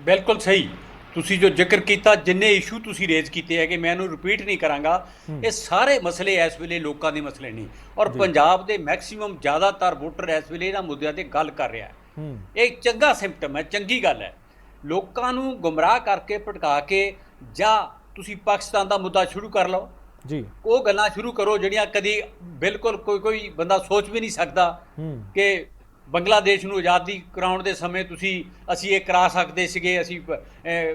ਬਿਲਕੁਲ ਸਹੀ। ਤੁਸੀਂ ਜੋ ਜ਼ਿਕਰ ਕੀਤਾ ਜਿੰਨੇ ਇਸ਼ੂ ਤੁਸੀਂ ਰੇਜ਼ ਕੀਤੇ ਹੈਗੇ ਮੈਂ ਇਹਨੂੰ ਰਿਪੀਟ ਨਹੀਂ ਕਰਾਂਗਾ। ਇਹ ਸਾਰੇ ਮਸਲੇ ਇਸ ਵੇਲੇ ਲੋਕਾਂ ਦੇ ਮਸਲੇ ਨਹੀਂ ਔਰ ਪੰਜਾਬ ਦੇ ਮੈਕਸਿਮਮ ਜ਼ਿਆਦਾਤਰ ਵੋਟਰ ਇਸ ਵੇਲੇ ਇਹਨਾਂ ਮੁੱਦਿਆਂ ਤੇ ਗੱਲ ਕਰ ਰਿਹਾ ਹੈ। ਇਹ ਚੰਗਾ ਸਿੰਪਟਮ ਹੈ ਚੰਗੀ ਗੱਲ ਹੈ। ਲੋਕਾਂ ਨੂੰ ਗੁੰਮਰਾਹ ਕਰਕੇ ਭਟਕਾ ਕੇ ਜਾਂ ਤੁਸੀਂ ਪਾਕਿਸਤਾਨ ਦਾ ਮੁੱਦਾ ਸ਼ੁਰੂ ਕਰ ਲਓ। ਜੀ। ਉਹ ਗੱਲਾਂ ਸ਼ੁਰੂ ਕਰੋ ਜਿਹੜੀਆਂ ਕਦੀ ਬਿਲਕੁਲ ਕੋਈ ਕੋਈ ਬੰਦਾ ਸੋਚ ਵੀ ਨਹੀਂ ਸਕਦਾ ਕਿ ਬੰਗਲਾਦੇਸ਼ ਨੂੰ ਆਜ਼ਾਦੀ ਕਰਾਉਣ ਦੇ ਸਮੇਂ ਤੁਸੀਂ ਅਸੀਂ ਇਹ ਕਰਾ ਸਕਦੇ ਸੀਗੇ ਅਸੀਂ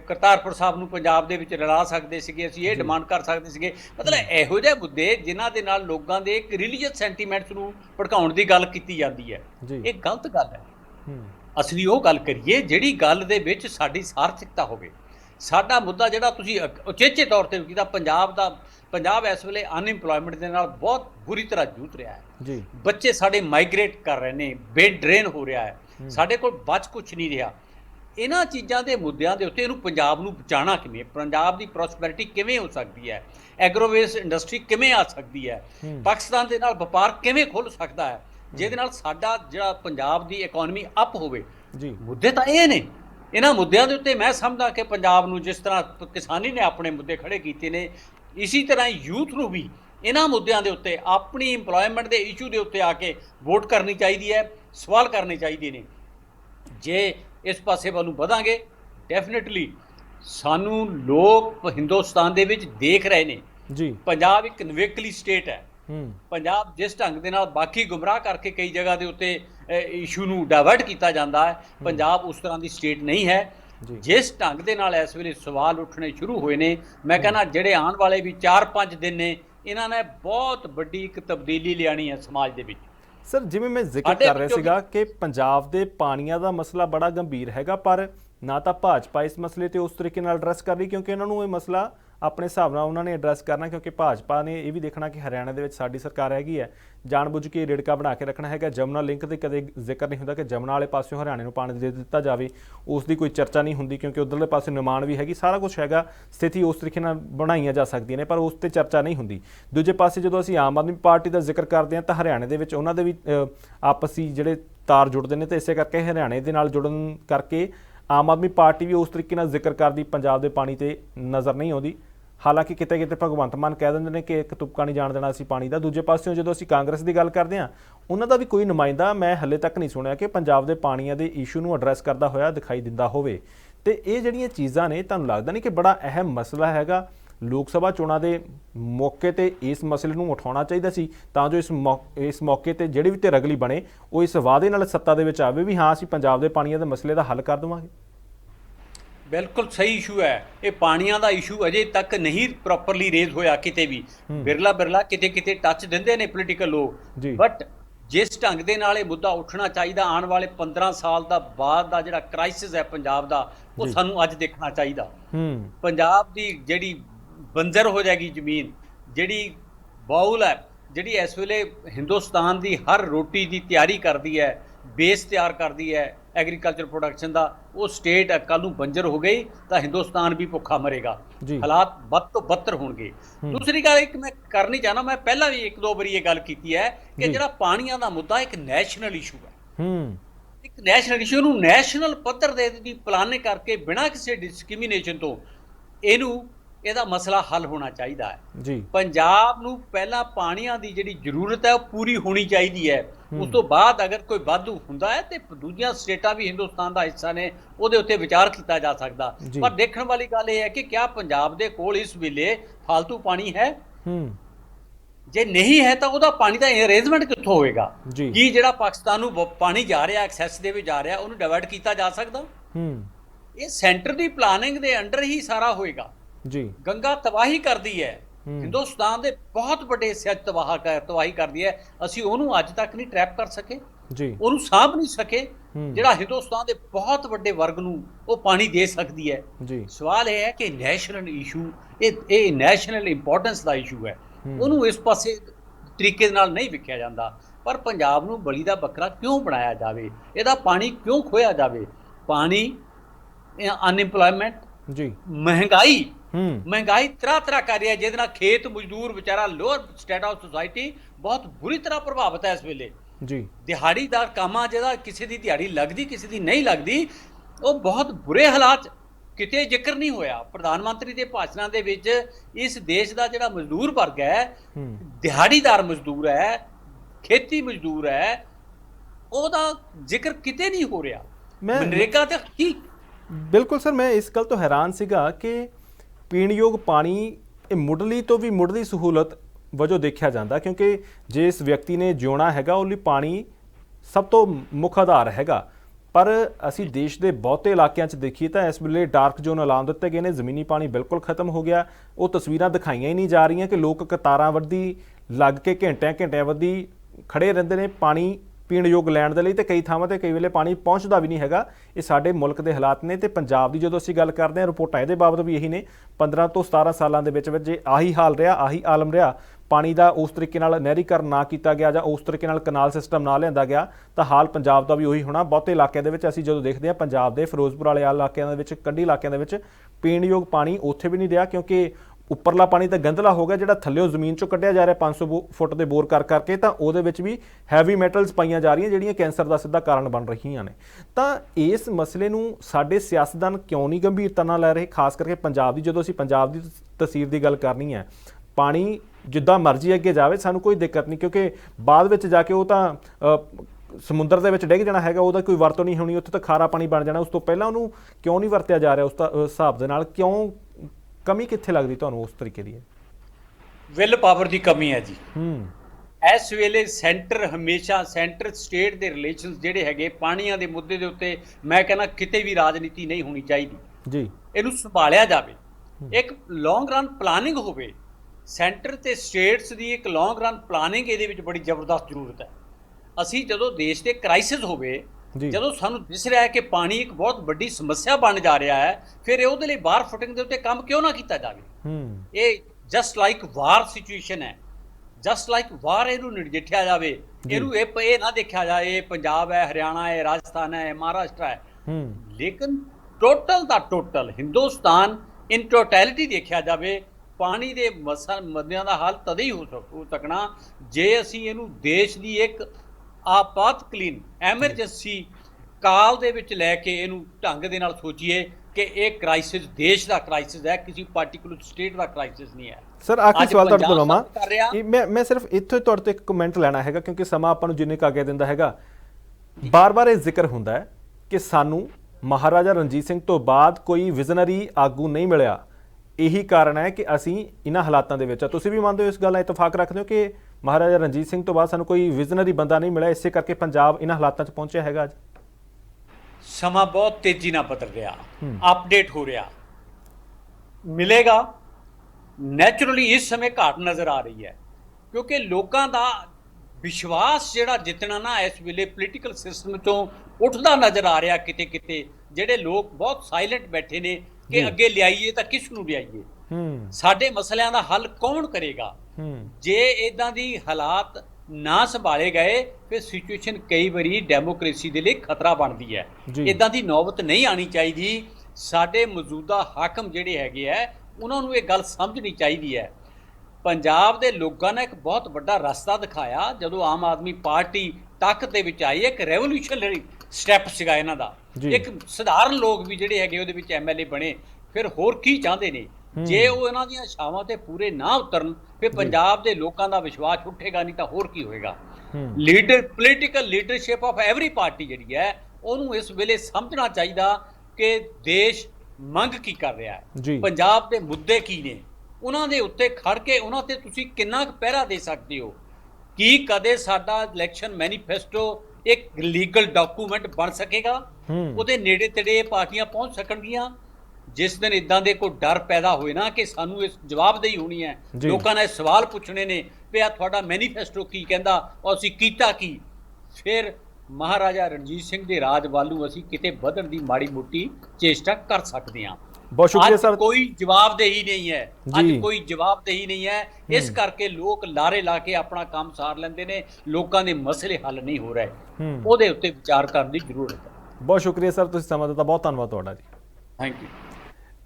ਕਰਤਾਰਪੁਰ ਸਾਹਿਬ ਨੂੰ ਪੰਜਾਬ ਦੇ ਵਿੱਚ ਰਲਾ ਸਕਦੇ ਸੀਗੇ ਅਸੀਂ ਇਹ ਡਿਮਾਂਡ ਕਰ ਸਕਦੇ ਸੀਗੇ। ਮਤਲਬ ਇਹੋ ਜਿਹੇ ਮੁੱਦੇ ਜਿਨ੍ਹਾਂ ਦੇ ਨਾਲ ਲੋਕਾਂ ਦੇ ਇੱਕ ਰਿਲੀਜੀਅਸ ਸੈਂਟੀਮੈਂਟਸ ਨੂੰ ਭੜਕਾਉਣ ਦੀ ਗੱਲ ਕੀਤੀ ਜਾਂਦੀ ਹੈ। ਇਹ ਗਲਤ ਗੱਲ ਹੈ। ਹੂੰ। ਅਸਲੀ ਉਹ ਗੱਲ ਕਰੀਏ ਜਿਹੜੀ ਗੱਲ ਦੇ ਵਿੱਚ ਸਾਡੀ ਸਾਰਥਿਕਤਾ ਹੋਵੇ। ਸਾਡਾ ਮੁੱਦਾ ਜਿਹੜਾ ਤੁਸੀਂ ਉਚੇਚੇ ਤੌਰ ਤੇ ਕੀਤਾ ਪੰਜਾਬ ਦਾ ਪੰਜਾਬ ਇਸ ਵੇਲੇ ਅਨਇੰਪਲੋਇਮੈਂਟ ਦੇ ਨਾਲ ਬਹੁਤ ਬੁਰੀ ਤਰ੍ਹਾਂ ਜੂਝ ਰਿਹਾ ਹੈ। ਜੀ। ਬੱਚੇ ਸਾਡੇ ਮਾਈਗ੍ਰੇਟ ਕਰ ਰਹੇ ਨੇ ਬੇ ਡਰੇਨ ਹੋ ਰਿਹਾ ਹੈ। ਸਾਡੇ ਕੋਲ ਬਚ ਕੁਝ ਨਹੀਂ ਰਿਹਾ। ਇਹਨਾਂ ਚੀਜ਼ਾਂ ਦੇ ਮੁੱਦਿਆਂ ਦੇ ਉੱਤੇ ਇਹਨੂੰ ਪੰਜਾਬ ਨੂੰ ਬਚਾਉਣਾ ਕਿਵੇਂ ਪੰਜਾਬ ਦੀ ਪ੍ਰੋਸਪੈਰਿਟੀ ਕਿਵੇਂ ਹੋ ਸਕਦੀ ਹੈ? ਐਗਰੋਵੇਸ ਇੰਡਸਟਰੀ ਕਿਵੇਂ ਆ ਸਕਦੀ ਹੂੰ। ਪਾਕਿਸਤਾਨ ਦੇ ਨਾਲ ਵਪਾਰ ਕਿਵੇਂ ਖੁੱਲ ਸਕਦਾ ਹੈ? ਜਿਹਦੇ ਨਾਲ ਸਾਡਾ ਜਿਹੜਾ ਪੰਜਾਬ ਦੀ ਇਕਨੋਮੀ ਅਪ ਹੋਵੇ। ਜੀ। ਮੁੱਦੇ ਤਾਂ ਇਹ ਨੇ। ਇਹਨਾਂ ਮੁੱਦਿਆਂ ਦੇ ਉੱਤੇ ਮੈਂ ਸਮਝਦਾ ਕਿ ਪੰਜਾਬ ਨੂੰ ਜਿਸ ਤਰ੍ਹਾਂ ਕਿਸਾਨੀ ਨੇ ਆਪਣੇ ਮੁੱਦੇ ਖੜੇ ਕੀਤੇ ਨੇ ਇਸੇ ਤਰ੍ਹਾਂ ਯੂਥ ਨੂੰ ਵੀ ਇਹਨਾਂ ਮੁੱਦਿਆਂ ਦੇ ਉੱਤੇ ਆਪਣੀ EMPLOYMENT ਦੇ ਇਸ਼ੂ ਦੇ ਉੱਤੇ ਆ ਕੇ ਵੋਟ ਕਰਨੀ ਚਾਹੀਦੀ ਹੈ ਸਵਾਲ ਕਰਨੇ ਚਾਹੀਦੇ ਨੇ। ਜੇ ਇਸ ਪਾਸੇ ਵੱਲ ਨੂੰ ਵਧਾਂਗੇ ਡੈਫੀਨਿਟਲੀ ਸਾਨੂੰ ਲੋਕ ਹਿੰਦੁਸਤਾਨ ਦੇ ਵਿੱਚ ਦੇਖ ਰਹੇ ਨੇ। ਜੀ। ਪੰਜਾਬ ਇੱਕ ਨਵੇਕਲੀ ਸਟੇਟ ਹੈ। ਹੂੰ। ਪੰਜਾਬ ਜਿਸ ਢੰਗ ਦੇ ਨਾਲ ਬਾਕੀ ਗੁੰਮਰਾਹ ਕਰਕੇ ਕਈ ਜਗ੍ਹਾ ਦੇ ਉੱਤੇ ਇਸ਼ੂ ਨੂੰ ਡਾਇਵਰਟ ਕੀਤਾ ਜਾਂਦਾ ਹੈ। ਪੰਜਾਬ ਉਸ ਤਰ੍ਹਾਂ ਦੀ ਸਟੇਟ ਨਹੀਂ ਹੈ। ਜਿਸ ਢੰਗ ਦੇ ਨਾਲ ਇਸ ਵੇਲੇ ਸਵਾਲ ਉੱਠਣੇ ਸ਼ੁਰੂ ਹੋਏ ਨੇ ਮੈਂ ਕਹਿੰਦਾ ਜਿਹੜੇ ਆਉਣ ਵਾਲੇ ਵੀ 4-5 ਦਿਨ ਨੇ ਇਹਨਾਂ ਨੇ ਬਹੁਤ ਵੱਡੀ ਇੱਕ ਤਬਦੀਲੀ ਲਿਆਣੀ ਹੈ ਸਮਾਜ ਦੇ ਵਿੱਚ। ਸਰ ਜਿਵੇਂ ਮੈਂ ਜ਼ਿਕਰ ਕਰ ਰਿਹਾ ਸੀਗਾ ਕਿ ਪੰਜਾਬ ਦੇ ਪਾਣੀਆਂ ਦਾ ਮਸਲਾ ਬੜਾ ਗੰਭੀਰ ਹੈਗਾ ਪਰ ਨਾ ਤਾਂ ਭਾਜਪਾ ਇਸ ਮਸਲੇ ਤੇ ਉਸ ਤਰੀਕੇ ਨਾਲ ਐਡਰੈਸ ਕਰ ਰਹੀ ਕਿਉਂਕਿ ਇਹਨਾਂ ਨੂੰ ਇਹ ਮਸਲਾ ਆਪਣੇ ਹਿਸਾਬ ਨਾਲ ਉਹਨਾਂ ਨੇ ਐਡਰੈਸ ਕਰਨਾ ਕਿਉਂਕਿ ਭਾਜਪਾ ਨੇ ਇਹ ਵੀ ਦੇਖਣਾ ਕਿ ਹਰਿਆਣਾ ਦੇ ਵਿੱਚ ਸਾਡੀ ਸਰਕਾਰ ਹੈਗੀ ਹੈ। ਜਾਣਬੁੱਝ ਕੇ ਰੇੜਕਾ ਬਣਾ ਕੇ ਰੱਖਣਾ ਹੈਗਾ। ਜਮਨਾ ਲਿੰਕ ਤੇ ਕਦੇ ਜ਼ਿਕਰ ਨਹੀਂ ਹੁੰਦਾ ਕਿ ਜਮਨਾ ਵਾਲੇ ਪਾਸਿਓਂ ਹਰਿਆਣੇ ਨੂੰ ਪਾਣੀ ਦੇ ਦਿੱਤਾ ਜਾਵੇ। ਉਸ ਦੀ ਕੋਈ ਚਰਚਾ ਨਹੀਂ ਹੁੰਦੀ ਕਿਉਂਕਿ ਉਧਰਲੇ ਪਾਸੇ ਨਿਮਾਣ ਵੀ ਹੈਗੀ। ਸਾਰਾ ਕੁਝ ਹੈਗਾ। ਸਥਿਤੀ ਉਸ ਤਰੀਕੇ ਨਾਲ ਬਣਾਈਆਂ ਜਾ ਸਕਦੀਆਂ ਨੇ, ਪਰ ਉਸ ਤੇ ਚਰਚਾ ਨਹੀਂ ਹੁੰਦੀ। ਦੂਜੇ ਪਾਸੇ ਜਦੋਂ ਅਸੀਂ ਆਮ ਆਦਮੀ ਪਾਰਟੀ ਦਾ ਜ਼ਿਕਰ ਕਰਦੇ ਹਾਂ, ਤਾਂ ਹਰਿਆਣੇ ਦੇ ਵਿੱਚ ਉਹਨਾਂ ਦੇ ਵੀ ਆਪਸੀ ਜਿਹੜੇ ਤਾਰ ਜੁੜਦੇ ਨੇ, ਤੇ ਇਸੇ ਕਰਕੇ ਹਰਿਆਣੇ ਦੇ ਨਾਲ ਜੁੜਨ ਕਰਕੇ ਆਮ ਆਦਮੀ ਪਾਰਟੀ ਵੀ ਉਸ ਤਰੀਕੇ ਨਾਲ ਜ਼ਿਕਰ ਕਰਦੀ। ਪੰਜਾਬ ਦੇ ਪਾਣੀ ਤੇ ਨਜ਼ਰ ਨਹੀਂ ਆਉਂਦੀ। ਹਾਲਾਂਕਿ ਕਿਤੇ ਕਿਤੇ ਭਗਵੰਤ ਮਾਨ ਕਹਿ ਦਿੰਦੇ ਨੇ ਕਿ ਇੱਕ ਤੁਪਕਾ ਨਹੀਂ ਜਾਣ ਦੇਣਾ ਅਸੀਂ ਪਾਣੀ ਦਾ। ਦੂਜੇ ਪਾਸਿਓਂ ਜਦੋਂ ਅਸੀਂ ਕਾਂਗਰਸ ਦੀ ਗੱਲ ਕਰਦੇ ਹਾਂ, ਉਹਨਾਂ ਦਾ ਵੀ ਕੋਈ ਨੁਮਾਇੰਦਾ ਮੈਂ ਹੱਲੇ ਤੱਕ ਨਹੀਂ ਸੁਣਿਆ ਕਿ ਪੰਜਾਬ ਦੇ ਪਾਣੀਆਂ ਦੇ ਇਸ਼ੂ ਨੂੰ ਐਡਰੈਸ ਕਰਦਾ ਹੋਇਆ ਦਿਖਾਈ ਦਿੰਦਾ ਹੋਵੇ। ਤੇ ਇਹ ਜਿਹੜੀਆਂ ਚੀਜ਼ਾਂ ਨੇ, ਤੁਹਾਨੂੰ ਲੱਗਦਾ ਨਹੀਂ ਕਿ ਬੜਾ ਅਹਿਮ ਮਸਲਾ ਹੈਗਾ? ਲੋਕ ਸਭਾ ਚੋਣਾਂ ਦੇ ਮੌਕੇ ਤੇ ਇਸ ਮਸਲੇ ਨੂੰ ਉਠਾਉਣਾ ਚਾਹੀਦਾ ਸੀ, ਤਾਂ ਜੋ ਇਸ ਮੌ- ਇਸ ਮੌਕੇ ਤੇ ਜਿਹੜੀ ਵੀ ਧਿਰ ਅਗਲੀ ਬਣੇ, ਉਹ ਇਸ ਵਾਅਦੇ ਨਾਲ ਸੱਤਾ ਦੇ ਵਿੱਚ ਆਵੇ ਵੀ ਹਾਂ, ਅਸੀਂ ਪੰਜਾਬ ਦੇ ਪਾਣੀਆਂ ਦੇ ਮਸਲੇ ਦਾ ਹੱਲ ਕਰ ਦੇਵਾਂਗੇ। ਬਿਲਕੁਲ ਸਹੀ ਇਸ਼ੂ ਹੈ। ਇਹ ਪਾਣੀਆਂ ਦਾ ਇਸ਼ੂ ਅਜੇ ਤੱਕ ਨਹੀਂ ਪ੍ਰੋਪਰਲੀ ਰੇਜ਼ ਹੋਇਆ ਕਿਤੇ ਵੀ। ਬਿਰਲਾ ਬਿਰਲਾ ਕਿਤੇ ਕਿਤੇ ਟੱਚ ਦਿੰਦੇ ਨੇ ਪੋਲੀਟੀਕਲ ਲੋਕ। ਬਟ ਜਿਸ ਢੰਗ ਦੇ ਨਾਲ ਇਹ ਮੁੱਦਾ ਉੱਠਣਾ ਚਾਹੀਦਾ ਆਉਣ ਵਾਲੇ 15 ਸਾਲ ਦਾ ਬਾਅਦ ਦਾ ਜਿਹੜਾ ਕ੍ਰਾਈਸਿਸ ਹੈ ਪੰਜਾਬ ਦਾ ਉਹ ਸਾਨੂੰ ਅੱਜ ਦੇਖਣਾ ਚਾਹੀਦਾ। ਹੂੰ। ਪੰਜਾਬ ਦੀ ਜਿਹੜੀ ਬੰਜਰ ਹੋ ਜਾਏਗੀ ਜ਼ਮੀਨ ਜਿਹੜੀ ਬਾਉਲ ਹੈ ਜਿਹੜੀ ਇਸ ਵੇਲੇ ਹਿੰਦੁਸਤਾਨ ਦੀ ਹਰ ਰੋਟੀ ਦੀ ਤਿਆਰੀ ਕਰਦੀ ਹੈ ਬੇਸ ਤਿਆਰ ਕਰਦੀ ਹੈ ਐਗਰੀਕਲਚਰ ਪ੍ਰੋਡਕਸ਼ਨ ਦਾ ਉਹ ਸਟੇਟ ਕੱਲ ਨੂੰ ਬੰਜਰ ਹੋ ਗਈ ਤਾਂ ਹਿੰਦੁਸਤਾਨ ਵੀ ਭੁੱਖਾ ਮਰੇਗਾ। ਹਾਲਾਤ ਵੱਧ ਤੋਂ ਬੱਤਰ ਹੋਣਗੇ। ਦੂਸਰੀ ਗੱਲ ਇੱਕ ਮੈਂ ਕਰਨੀ ਚਾਹਨਾ ਮੈਂ ਪਹਿਲਾਂ ਵੀ ਇੱਕ ਦੋ ਵਾਰੀ ਇਹ ਗੱਲ ਕੀਤੀ ਹੈ ਕਿ। ਜਿਹੜਾ ਪਾਣੀਆਂ ਦਾ ਮੁੱਦਾ ਇੱਕ ਨੈਸ਼ਨਲ ਇਸ਼ੂ ਹੈ। ਹੂੰ। ਇੱਕ ਨੈਸ਼ਨਲ ਇਸ਼ੂ ਨੂੰ ਨੈਸ਼ਨਲ ਪੱਧਰ ਦੇ ਦੀ ਪਲਾਨਿੰਗ ਕਰਕੇ ਬਿਨਾਂ ਕਿਸੇ ਡਿਸਕ੍ਰਿਮੀਨੇਸ਼ਨ ਤੋਂ ਇਹਨੂੰ ਇਹਦਾ ਮਸਲਾ ਹੱਲ ਹੋਣਾ ਚਾਹੀਦਾ ਹੈ। ਜੀ। ਪੰਜਾਬ ਨੂੰ ਪਹਿਲਾਂ ਪਾਣੀਆਂ ਦੀ ਜਿਹੜੀ ਜ਼ਰੂਰਤ ਹੈ ਉਹ ਪੂਰੀ ਹੋਣੀ ਚਾਹੀਦੀ ਹੈ। ਉਸ ਤੋਂ ਬਾਅਦ ਅਗਰ ਕੋਈ ਵਾਧੂ ਹੁੰਦਾ ਹੈ ਤੇ ਦੂਜੀਆਂ ਸਟੇਟਾਂ ਵੀ ਹਿੰਦੁਸਤਾਨ ਦਾ ਹਿੱਸਾ ਨੇ ਉਹਦੇ ਉੱਤੇ ਵਿਚਾਰ ਕੀਤਾ ਜਾ ਸਕਦਾ। ਪਰ ਦੇਖਣ ਵਾਲੀ ਗੱਲ ਇਹ ਹੈ ਕਿ ਕਿਆ ਪੰਜਾਬ ਦੇ ਕੋਲ ਇਸ ਵੇਲੇ ਫालतू ਪਾਣੀ ਹੈ? ਹੂੰ। ਜੇ ਨਹੀਂ ਹੈ ਤਾਂ ਉਹਦਾ ਪਾਣੀ ਦਾ ਅਰੇਂਜਮੈਂਟ ਕਿੱਥੋਂ ਹੋਏਗਾ? ਕੀ ਜਿਹੜਾ ਪਾਕਿਸਤਾਨ ਨੂੰ ਪਾਣੀ ਜਾ ਰਿਹਾ ਐਕਸੈਸ ਦੇ ਵਿੱਚ ਜਾ ਰਿਹਾ ਉਹਨੂੰ ਡਾਇਵਰਟ ਕੀਤਾ ਜਾ ਸਕਦਾ? ਹੂੰ। ਇਹ ਸੈਂਟਰ ਦੀ ਪਲਾਨਿੰਗ ਦੇ ਅੰਡਰ ਹੀ ਸਾਰਾ ਹੋਏਗਾ। ਜੀ। ਗੰਗਾ ਤਬਾਹੀ ਕਰਦੀ ਹੈ। ਹਿੰਦੁਸਤਾਨ ਦੇ ਬਹੁਤ ਵੱਡੇ ਹਿੱਸੇ ਤਬਾਹ ਕਰ ਤਬਾਹੀ ਕਰਦੀ ਹੈ। ਅਸੀਂ ਉਹਨੂੰ ਅੱਜ ਤੱਕ ਨਹੀਂ ਟਰੈਪ ਕਰ ਸਕੇ। ਜੀ। ਉਹਨੂੰ ਸਾਂਭ ਨਹੀਂ ਸਕੇ। ਜਿਹੜਾ ਹਿੰਦੁਸਤਾਨ ਦੇ ਬਹੁਤ ਵੱਡੇ ਵਰਗ ਨੂੰ ਉਹ ਪਾਣੀ ਦੇ ਸਕਦੀ ਹੈ। ਜੀ। ਸਵਾਲ ਇਹ ਹੈ ਕਿ ਨੈਸ਼ਨਲ ਇਸ਼ੂ ਇਹ ਇਹ ਨੈਸ਼ਨਲ ਇੰਪੋਰਟੈਂਸ ਦਾ ਇਸ਼ੂ ਹੈ। ਉਹਨੂੰ ਇਸ ਪਾਸੇ ਤਰੀਕੇ ਨਾਲ ਨਹੀਂ ਵਿਖਿਆ ਜਾਂਦਾ। ਪਰ ਪੰਜਾਬ ਨੂੰ ਬਲੀ ਦਾ ਬੱਕਰਾ ਕਿਉਂ ਬਣਾਇਆ ਜਾਵੇ? ਇਹਦਾ ਪਾਣੀ ਕਿਉਂ ਖੋਇਆ ਜਾਵੇ? ਪਾਣੀ ਅਨਇੰਪਲੋਇਮੈਂਟ ਜੀ। ਮਹਿੰਗਾਈ ਮਹਿੰਗਾਈ ਤਰ੍ਹਾਂ ਤਰ੍ਹਾਂ ਕਰ ਰਹੀ ਹੈ ਜਿਹਦੇ ਨਾਲ ਖੇਤ ਮਜ਼ਦੂਰ ਵਿਚਾਰਾ ਲੋਅਰ ਸਟੇਟ ਆਫ ਸੁਸਾਇਟੀ ਬਹੁਤ ਬੁਰੀ ਤਰ੍ਹਾਂ ਪ੍ਰਭਾਵਿਤ ਹੈ ਇਸ ਵੇਲੇ। ਜੀ। ਦਿਹਾੜੀਦਾਰ ਕਾਮਾਂ ਜਿਹਦਾ ਕਿਸੇ ਦੀ ਦਿਹਾੜੀ ਲੱਗਦੀ ਕਿਸੇ ਦੀ ਨਹੀਂ ਲੱਗਦੀ ਉਹ ਬਹੁਤ ਬੁਰੇ ਹਾਲਾਤ ਕਿਤੇ ਜ਼ਿਕਰ ਨਹੀਂ ਹੋਇਆ। ਪ੍ਰਧਾਨ ਮੰਤਰੀ ਦੇ ਭਾਸ਼ਣਾਂ ਦੇ ਵਿੱਚ ਇਸ ਦੇਸ਼ ਦਾ ਜਿਹੜਾ ਮਜ਼ਦੂਰ ਵਰਗ ਹੈ ਦਿਹਾੜੀਦਾਰ ਮਜ਼ਦੂਰ ਹੈ ਖੇਤੀ ਮਜ਼ਦੂਰ ਹੈ ਉਹਦਾ ਜ਼ਿਕਰ ਕਿਤੇ ਨਹੀਂ ਹੋ ਰਿਹਾ। ਮੈਂ- ਮਨਰੇਗਾ ਤੇ ਕੀ ਬਿਲਕੁਲ ਸਰ ਮੈਂ ਇਸ ਗੱਲ ਤੋਂ ਹੈਰਾਨ ਸੀਗਾ ਕਿ ਪੀਣਯੋਗ ਪਾਣੀ ਇਹ ਮੁੱਢਲੀ ਤੋਂ ਵੀ ਮੁੱਢਲੀ ਸਹੂਲਤ ਵਜੋਂ ਦੇਖਿਆ ਜਾਂਦਾ ਕਿਉਂਕਿ ਜੇ ਇਸ ਵਿਅਕਤੀ ਨੇ ਜਿਉਣਾ ਹੈਗਾ ਉਹ ਲਈ ਪਾਣੀ ਸਭ ਤੋਂ ਮੁੱਖ ਆਧਾਰ ਹੈਗਾ। ਪਰ ਅਸੀਂ ਦੇਸ਼ ਦੇ ਬਹੁਤੇ ਇਲਾਕਿਆਂ 'ਚ ਦੇਖੀਏ ਤਾਂ ਇਸ ਵੇਲੇ ਡਾਰਕ ਜ਼ੋਨ ਐਲਾਨ ਦਿੱਤੇ ਗਏ ਨੇ, ਜ਼ਮੀਨੀ ਪਾਣੀ ਬਿਲਕੁਲ ਖਤਮ ਹੋ ਗਿਆ। ਉਹ ਤਸਵੀਰਾਂ ਦਿਖਾਈਆਂ ਹੀ ਨਹੀਂ ਜਾ ਰਹੀਆਂ ਕਿ ਲੋਕ ਕਤਾਰਾਂ ਵੱਧੀ ਲੱਗ ਕੇ ਘੰਟਿਆਂ ਘੰਟਿਆਂ ਵੱਧੀ ਖੜੇ ਰਹਿੰਦੇ ਨੇ। ਪਾਣੀ ਪੀਣ ਯੋਗ ਲੈਣ ਦੇ ਲਈ ਤੇ ਕਈ ਥਾਵਾਂ ਤੇ ਕਈ ਵੇਲੇ ਪਾਣੀ ਪਹੁੰਚਦਾ ਵੀ ਨਹੀਂ ਹੈਗਾ। ਇਹ ਸਾਡੇ ਮੁਲਕ ਦੇ ਹਾਲਾਤ ਨੇ ਤੇ ਪੰਜਾਬ ਦੀ ਜਦੋਂ ਅਸੀਂ ਗੱਲ ਕਰਦੇ ਹਾਂ, ਰਿਪੋਰਟਾਂ ਇਹਦੇ ਬਾਬਤ ਵੀ ਇਹੀ ਨੇ। 15 ਤੋਂ 17 ਸਾਲਾਂ ਦੇ ਵਿੱਚ ਵਿੱਚ ਜੇ ਆਹੀ ਹਾਲ ਰਿਹਾ, ਆਹੀ ਆਲਮ ਰਿਹਾ, ਪਾਣੀ ਦਾ ਉਸ ਤਰੀਕੇ ਨਾਲ ਨਹਿਰੀਕਰਨ ਨਾ ਕੀਤਾ ਗਿਆ ਜਾਂ ਉਸ ਤਰੀਕੇ ਨਾਲ ਕਨਾਲ ਸਿਸਟਮ ਨਾ ਲਿਆਂਦਾ ਗਿਆ, ਤਾਂ ਹਾਲ ਪੰਜਾਬ ਦਾ ਵੀ ਉਹੀ ਹੋਣਾ। ਬਹੁਤੇ ਇਲਾਕਿਆਂ ਦੇ ਵਿੱਚ ਅਸੀਂ ਜਦੋਂ ਦੇਖਦੇ ਹਾਂ, ਪੰਜਾਬ ਦੇ ਫਿਰੋਜ਼ਪੁਰ ਵਾਲੇ ਇਲਾਕਿਆਂ ਦੇ ਵਿੱਚ, ਕੰਢੀ ਇਲਾਕਿਆਂ ਦੇ ਵਿੱਚ ਪੀਣਯੋਗ ਪਾਣੀ ਉੱਥੇ ਵੀ ਨਹੀਂ ਰਿਹਾ ਕਿਉਂਕਿ ਉੱਪਰਲਾ ਪਾਣੀ ਤਾਂ ਗੰਧਲਾ ਹੋ ਗਿਆ, ਜਿਹੜਾ ਥੱਲੇੋਂ ਜ਼ਮੀਨ ਚੋਂ ਕੱਢਿਆ ਜਾ ਰਿਹਾ 500 ਬੋ- ਫੁੱਟ ਦੇ ਬੋਰ ਕਰ ਕਰਕੇ, ਤਾਂ ਉਹਦੇ ਵਿੱਚ ਵੀ ਹੈਵੀ ਮੈਟਲਸ ਪਾਈਆਂ ਜਾ ਰਹੀਆਂ, ਜਿਹੜੀਆਂ ਕੈਂਸਰ ਦਾ ਸਿੱਧਾ ਕਾਰਨ ਬਣ ਰਹੀਆਂ ਨੇ। ਤਾਂ ਇਸ ਮਸਲੇ ਨੂੰ ਸਾਡੇ ਸਿਆਸਤਦਾਨ ਕਿਉਂ ਨਹੀਂ ਗੰਭੀਰਤਾ ਨਾਲ ਲੈ ਰਹੇ? ਖਾਸ ਕਰਕੇ ਪੰਜਾਬ ਦੀ, ਜਦੋਂ ਅਸੀਂ ਪੰਜਾਬ ਦੀ ਤਸਵੀਰ ਦੀ ਗੱਲ ਕਰਨੀ ਹੈ, ਪਾਣੀ ਜਿੱਦਾਂ ਮਰਜ਼ੀ ਅੱਗੇ ਜਾਵੇ, ਸਾਨੂੰ ਕੋਈ ਦਿੱਕਤ ਨਹੀਂ, ਕਿਉਂਕਿ ਬਾਅਦ ਵਿੱਚ ਜਾ ਕੇ ਉਹ ਤਾਂ ਸਮੁੰਦਰ ਦੇ ਵਿੱਚ ਡਿੱਗ ਜਾਣਾ ਹੈਗਾ, ਉਹਦਾ ਕੋਈ ਵਰਤੋਂ ਨਹੀਂ ਹੋਣੀ, ਉੱਥੇ ਤਾਂ ਖਾਰਾ ਪਾਣੀ ਬਣ ਜਾਣਾ, ਉਸ ਤੋਂ ਪਹਿਲਾਂ ਉਹਨੂੰ ਕਿਉਂ ਨਹੀਂ ਵਰਤਿਆ ਜਾ ਰਿਹਾ ਉਸ ਹਿਸਾਬ ਦੇ ਨਾਲ? ਕਿਉਂ ਕਮੀ ਕਿੱਥੇ ਲੱਗਦੀ ਤੁਹਾਨੂੰ ਉਸ ਤਰੀਕੇ ਦੀ? ਵਿਲ ਪਾਵਰ ਦੀ ਕਮੀ ਹੈ ਜੀ। ਹੂੰ। ਇਸ ਵੇਲੇ ਸੈਂਟਰ ਹਮੇਸ਼ਾ ਸੈਂਟਰ ਸਟੇਟ ਦੇ ਰਿਲੇਸ਼ਨਸ ਜਿਹੜੇ ਹੈਗੇ ਪਾਣੀਆਂ ਦੇ ਮੁੱਦੇ ਦੇ ਉੱਤੇ ਮੈਂ ਕਹਿੰਦਾ ਕਿਤੇ ਵੀ ਰਾਜਨੀਤੀ ਨਹੀਂ ਹੋਣੀ ਚਾਹੀਦੀ। ਜੀ। ਇਹਨੂੰ ਸੰਭਾਲਿਆ ਜਾਵੇ। ਇੱਕ ਲੌਂਗ ਰਨ ਪਲਾਨਿੰਗ ਹੋਵੇ ਸੈਂਟਰ ਤੇ ਸਟੇਟਸ ਦੀ ਇੱਕ ਲੌਂਗ ਰਨ ਪਲਾਨਿੰਗ ਇਹਦੇ ਵਿੱਚ ਬੜੀ ਜ਼ਬਰਦਸਤ ਜ਼ਰੂਰਤ ਹੈ। ਅਸੀਂ ਜਦੋਂ ਦੇਸ਼ ਤੇ ਕ੍ਰਾਈਸਿਸ ਹੋਵੇ ਜਦੋਂ ਸਾਨੂੰ ਦਿਸ ਰਿਹਾ ਹੈ ਕਿ ਪਾਣੀ ਇੱਕ ਬਹੁਤ ਵੱਡੀ ਸਮੱਸਿਆ ਬਣ ਜਾ ਰਿਹਾ ਹੈ ਫਿਰ ਉਹਦੇ ਲਈ ਬਾਹਰ ਫੁੱਟਿੰਗ ਦੇ ਉੱਤੇ ਕੰਮ ਕਿਉਂ ਨਾ ਕੀਤਾ ਜਾਵੇ? ਹੂੰ। ਇਹ ਜਸਟ ਲਾਈਕ ਵਾਰ ਸਿਚੁਏਸ਼ਨ ਹੈ। ਜਸਟ ਲਾਈਕ ਵਾਰ ਇਹਨੂੰ ਨਜਿੱਠਿਆ ਜਾਵੇ। ਇਹਨੂੰ ਇਹ ਇਹ ਨਾ ਦੇਖਿਆ ਜਾਏ ਇਹ ਪੰਜਾਬ ਹੈ ਹਰਿਆਣਾ ਹੈ ਰਾਜਸਥਾਨ ਹੈ ਮਹਾਰਾਸ਼ਟਰ ਹੈ। ਹੂੰ। ਲੇਕਿਨ ਟੋਟਲ ਦਾ ਟੋਟਲ ਹਿੰਦੁਸਤਾਨ ਇਨ ਟੋਟੈਲਿਟੀ ਦੇਖਿਆ ਜਾਵੇ ਪਾਣੀ ਦੇ ਮਸਲ ਮਦਿਆਂ ਦਾ ਹੱਲ ਤਦ ਹੀ ਹੋ ਸਕ- ਹੋ ਸਕਣਾ ਜੇ ਅਸੀਂ ਇਹਨੂੰ ਦੇਸ਼ ਦੀ ਇੱਕ ਆਪਾਤਕਾਲੀਨ ਐਮਰਜੈਂਸੀ ਕਾਲ ਦੇ ਵਿੱਚ ਲੈ ਕੇ ਇਹਨੂੰ ਢੰਗ ਦੇ ਨਾਲ ਸੋਚੀਏ ਕਿ ਇਹ ਕ੍ਰਾਈਸਿਸ ਦੇਸ਼ ਦਾ ਕ੍ਰਾਈਸਿਸ ਹੈ ਕਿਸੇ ਪਾਰਟਿਕੂਲਰ ਸਟੇਟ ਦਾ ਕ੍ਰਾਈਸਿਸ ਨਹੀਂ ਹੈ। ਸਰ ਆਖਰੀ ਸਵਾਲ ਤੁਹਾਡੇ ਤੋਂ ਰਿਹਾ। ਇਹ ਮੈਂ ਮੈਂ ਸਿਰਫ ਇੱਥੇ ਤੁਹਾਡੇ ਤੋਂ ਇੱਕ ਕਮੈਂਟ ਲੈਣਾ ਹੈਗਾ ਕਿਉਂਕਿ ਸਮਾਂ ਆਪਾਂ ਨੂੰ ਜਿੰਨੇ ਕਾਗੇ ਦਿੰਦਾ ਹੈਗਾ। ਬਾਰ-ਬਾਰ ਇਹ ਜ਼ਿਕਰ ਹੁੰਦਾ ਹੈ ਕਿ ਸਾਨੂੰ ਮਹਾਰਾਜਾ ਰਣਜੀਤ ਸਿੰਘ ਤੋਂ ਬਾਅਦ ਕੋਈ ਵਿਜ਼ਨਰੀ ਆਗੂ ਨਹੀਂ ਮਿਲਿਆ। ਇਹੀ ਕਾਰਨ ਹੈ ਕਿ ਅਸੀਂ ਇਹਨਾਂ ਹਾਲਾਤਾਂ ਦੇ ਵਿੱਚ ਆ ਤੁਸੀਂ ਵੀ ਮੰਨਦੇ ਹੋ ਇਸ ਗੱਲ ਨਾਲ ਇਤਫਾਕ ਰੱਖਦੇ ਹੋ ਕਿ ਮਹਾਰਾਜਾ ਰਣਜੀਤ ਸਿੰਘ ਤੋਂ ਬਾਅਦ ਸਾਨੂੰ ਕੋਈ ਵਿਜ਼ਨਰੀ ਬੰਦਾ ਨਹੀਂ ਮਿਲਿਆ ਇਸੇ ਕਰਕੇ ਪੰਜਾਬ ਇਹਨਾਂ ਹਾਲਾਤਾਂ 'ਚ ਪਹੁੰਚਿਆ ਹੈਗਾ ਅੱਜ। ਸਮਾਂ ਬਹੁਤ ਤੇਜ਼ੀ ਨਾਲ ਬਦਲ ਰਿਹਾ। ਅਪਡੇਟ ਹੋ ਰਿਹਾ। ਮਿਲੇਗਾ। ਨੈਚੁਰਲੀ ਇਸ ਸਮੇਂ ਘਾਟ ਨਜ਼ਰ ਆ ਰਹੀ ਹੈ। ਕਿਉਂਕਿ ਲੋਕਾਂ ਦਾ ਵਿਸ਼ਵਾਸ ਜਿਹੜਾ ਜਿੱਤਣਾ ਨਾ ਇਸ ਵੇਲੇ ਪੋਲੀਟੀਕਲ ਸਿਸਟਮ ਤੋਂ ਉੱਠਦਾ ਨਜ਼ਰ ਆ ਰਿਹਾ ਕਿਤੇ ਕਿਤੇ। ਜਿਹੜੇ ਲੋਕ ਬਹੁਤ ਸਾਇਲੈਂਟ ਬੈਠੇ ਨੇ ਕਿ। ਅੱਗੇ ਲਿਆਈਏ ਤਾਂ ਕਿਸ ਨੂੰ ਲਿਆਈਏ? ਸਾਡੇ ਮਸਲਿਆਂ ਦਾ ਹੱਲ ਕੌਣ ਕਰੇਗਾ? ਜੇ ਇਦਾਂ ਦੀ ਹਾਲਾਤ ਨਾ ਸੰਭਾਲੇ ਗਏ ਫਿਰ ਸਿਚੁਏਸ਼ਨ ਕਈ ਵਾਰੀ ਡੈਮੋਕ੍ਰੇਸੀ ਦੇ ਲਈ ਖਤਰਾ ਬਣਦੀ ਹੈ। ਇਦਾਂ ਦੀ ਨੌਬਤ ਨਹੀਂ ਆਣੀ ਚਾਹੀਦੀ। ਸਾਡੇ ਮੌਜੂਦਾ ਹਾਕਮ ਜਿਹੜੇ ਹੈਗੇ ਆ ਉਹਨਾਂ ਨੂੰ ਇਹ ਗੱਲ ਸਮਝਣੀ ਚਾਹੀਦੀ ਹੈ। ਪੰਜਾਬ ਦੇ ਲੋਕਾਂ ਨੇ ਇੱਕ ਬਹੁਤ ਵੱਡਾ ਰਸਤਾ ਦਿਖਾਇਆ ਜਦੋਂ ਆਮ ਆਦਮੀ ਪਾਰਟੀ ਤਾਕਤ ਦੇ ਵਿੱਚ ਆਈ ਇੱਕ ਰੈਵੋਲੂਸ਼ਨਰੀ ਸਟੈਪ ਸੀਗਾ ਇਹਨਾਂ ਦਾ। ਇੱਕ ਸਧਾਰਨ ਲੋਕ ਵੀ ਜਿਹੜੇ ਹੈਗੇ ਉਹਦੇ ਵਿੱਚ ਐਮਐਲਏ ਬਣੇ। ਫਿਰ ਹੋਰ ਕੀ ਚਾਹੁੰਦੇ ਨੇ। ਜੇ ਉਹ ਇਹਨਾਂ ਦੀਆਂ ਛਾਵਾਂ ਤੇ ਪੂਰੇ ਨਾ ਉਤਰਨ ਫਿਰ ਪੰਜਾਬ ਦੇ ਲੋਕਾਂ ਦਾ ਵਿਸ਼ਵਾਸ ਉੱਠੇਗਾ ਨਹੀਂ ਤਾਂ ਹੋਰ ਕੀ ਹੋਏਗਾ। Leader political leadership of every party ਜਿਹੜੀ ਹੈ ਉਹਨੂੰ ਇਸ ਵੇਲੇ ਸਮਝਣਾ ਚਾਹੀਦਾ ਕਿ ਦੇਸ਼ ਮੰਗ ਕੀ ਕਰ ਰਿਹਾ। ਹੈ। ਪੰਜਾਬ ਦੇ ਮੁੱਦੇ ਕੀ ਨੇ? ਉਹਨਾਂ ਦੇ ਉੱਤੇ ਖੜ ਕੇ ਉਹਨਾਂ ਤੇ ਤੁਸੀਂ ਕਿੰਨਾ ਕੁ ਪਹਿਰਾ ਦੇ ਸਕਦੇ ਹੋ? ਕੀ ਕਦੇ ਸਾਡਾ ਇਲੈਕਸ਼ਨ ਮੈਨੀਫੈਸਟੋ ਇੱਕ ਲੀਗਲ ਡਾਕੂਮੈਂਟ ਬਣ ਸਕੇਗਾ? ਉਹਦੇ ਨੇੜੇ ਤੇੜੇ ਪਾਰਟੀਆਂ ਪਹੁੰਚ ਸਕਣਗੀਆਂ? ਜਿਸ ਦਿਨ ਇਦਾਂ ਦੇ ਕੋਈ ਡਰ ਪੈਦਾ ਹੋਏ ਨਾ ਕਿ ਸਾਨੂੰ ਇਸ ਜਵਾਬਦੇਹੀ ਹੋਣੀ ਹੈ। ਲੋਕਾਂ ਨੇ ਸਵਾਲ ਪੁੱਛਣੇ ਨੇ ਵੀ ਆ ਤੁਹਾਡਾ ਮੈਨੀਫੈਸਟੋ ਕੀ ਕਹਿੰਦਾ ਔਰ ਅਸੀਂ ਕੀਤਾ ਕੀ? ਫਿਰ ਮਹਾਰਾਜਾ ਰਣਜੀਤ ਸਿੰਘ ਦੇ ਰਾਜ ਵੱਲੋਂ ਅਸੀਂ ਕਿਤੇ ਵਧਣ ਦੀ ਮਾੜੀ ਮੋਟੀ ਚੇਸ਼ਟਾ ਕਰ ਸਕਦੇ ਹਾਂ। ਬਹੁਤ ਸ਼ੁਕਰੀਆ ਅੱਜ ਸਰ। ਕੋਈ ਜਵਾਬਦੇਹੀ ਨਹੀਂ ਹੈ। ਅੱਜ। ਕੋਈ ਜਵਾਬਦੇਹੀ ਨਹੀਂ ਹੈ। ਇਸ ਕਰਕੇ ਲੋਕ ਲਾਰੇ ਲਾ ਕੇ ਆਪਣਾ ਕੰਮ ਸਾਰ ਲੈਂਦੇ ਨੇ। ਲੋਕਾਂ ਦੇ ਮਸਲੇ ਹੱਲ ਨਹੀਂ ਹੋ ਰਹੇ। ਉਹਦੇ ਉੱਤੇ ਵਿਚਾਰ ਕਰਨ ਦੀ ਜ਼ਰੂਰਤ ਹੈ। ਬਹੁਤ ਸ਼ੁਕਰੀਆ ਸਰ ਤੁਸੀਂ ਸਮਾਂ ਦਿੱਤਾ ਬਹੁਤ ਧੰਨਵਾਦ ਤੁਹਾਡਾ ਜੀ। ਥੈਂਕ ਯੂ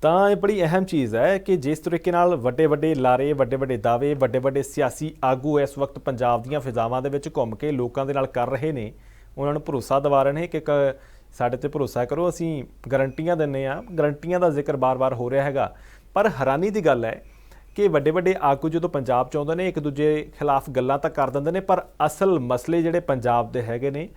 ਤਾਂ ਇਹ ਬੜੀ ਅਹਿਮ ਚੀਜ਼ ਹੈ ਕਿ ਜਿਸ ਤਰੀਕੇ ਨਾਲ ਵੱਡੇ ਵੱਡੇ ਲਾਰੇ, ਵੱਡੇ ਵੱਡੇ ਦਾਅਵੇ, ਵੱਡੇ ਵੱਡੇ ਸਿਆਸੀ ਆਗੂ ਇਸ ਵਕਤ ਪੰਜਾਬ ਦੀਆਂ ਫਿਜ਼ਾਵਾਂ ਦੇ ਵਿੱਚ ਘੁੰਮ ਕੇ ਲੋਕਾਂ ਦੇ ਨਾਲ ਕਰ ਰਹੇ ਨੇ, ਉਹਨਾਂ ਨੂੰ ਭਰੋਸਾ ਦਿਵਾ ਰਹੇ ਨੇ ਕਿ ਕ- ਸਾਡੇ ਤੇ ਭਰੋਸਾ ਕਰੋ, ਅਸੀਂ ਗਰੰਟੀਆਂ ਦਿੰਨੇ ਆ ਗਰੰਟੀਆਂ ਦਾ ਜ਼ਿਕਰ ਬਾਰ-ਬਾਰ ਹੋ ਰਿਹਾ ਹੈਗਾ। ਪਰ ਹੈਰਾਨੀ ਦੀ ਗੱਲ ਹੈ ਕਿ ਵੱਡੇ ਵੱਡੇ ਆਗੂ ਜਦੋਂ ਪੰਜਾਬ ਚ ਆਉਂਦੇ ਨੇ, ਇੱਕ ਦੂਜੇ ਖਿਲਾਫ ਗੱਲਾਂ ਤਾਂ ਕਰ ਦਿੰਦੇ ਨੇ, ਪਰ ਅਸਲ ਮਸਲੇ ਜਿਹੜੇ ਪੰਜਾਬ ਦੇ ਹੈਗੇ ਨੇ,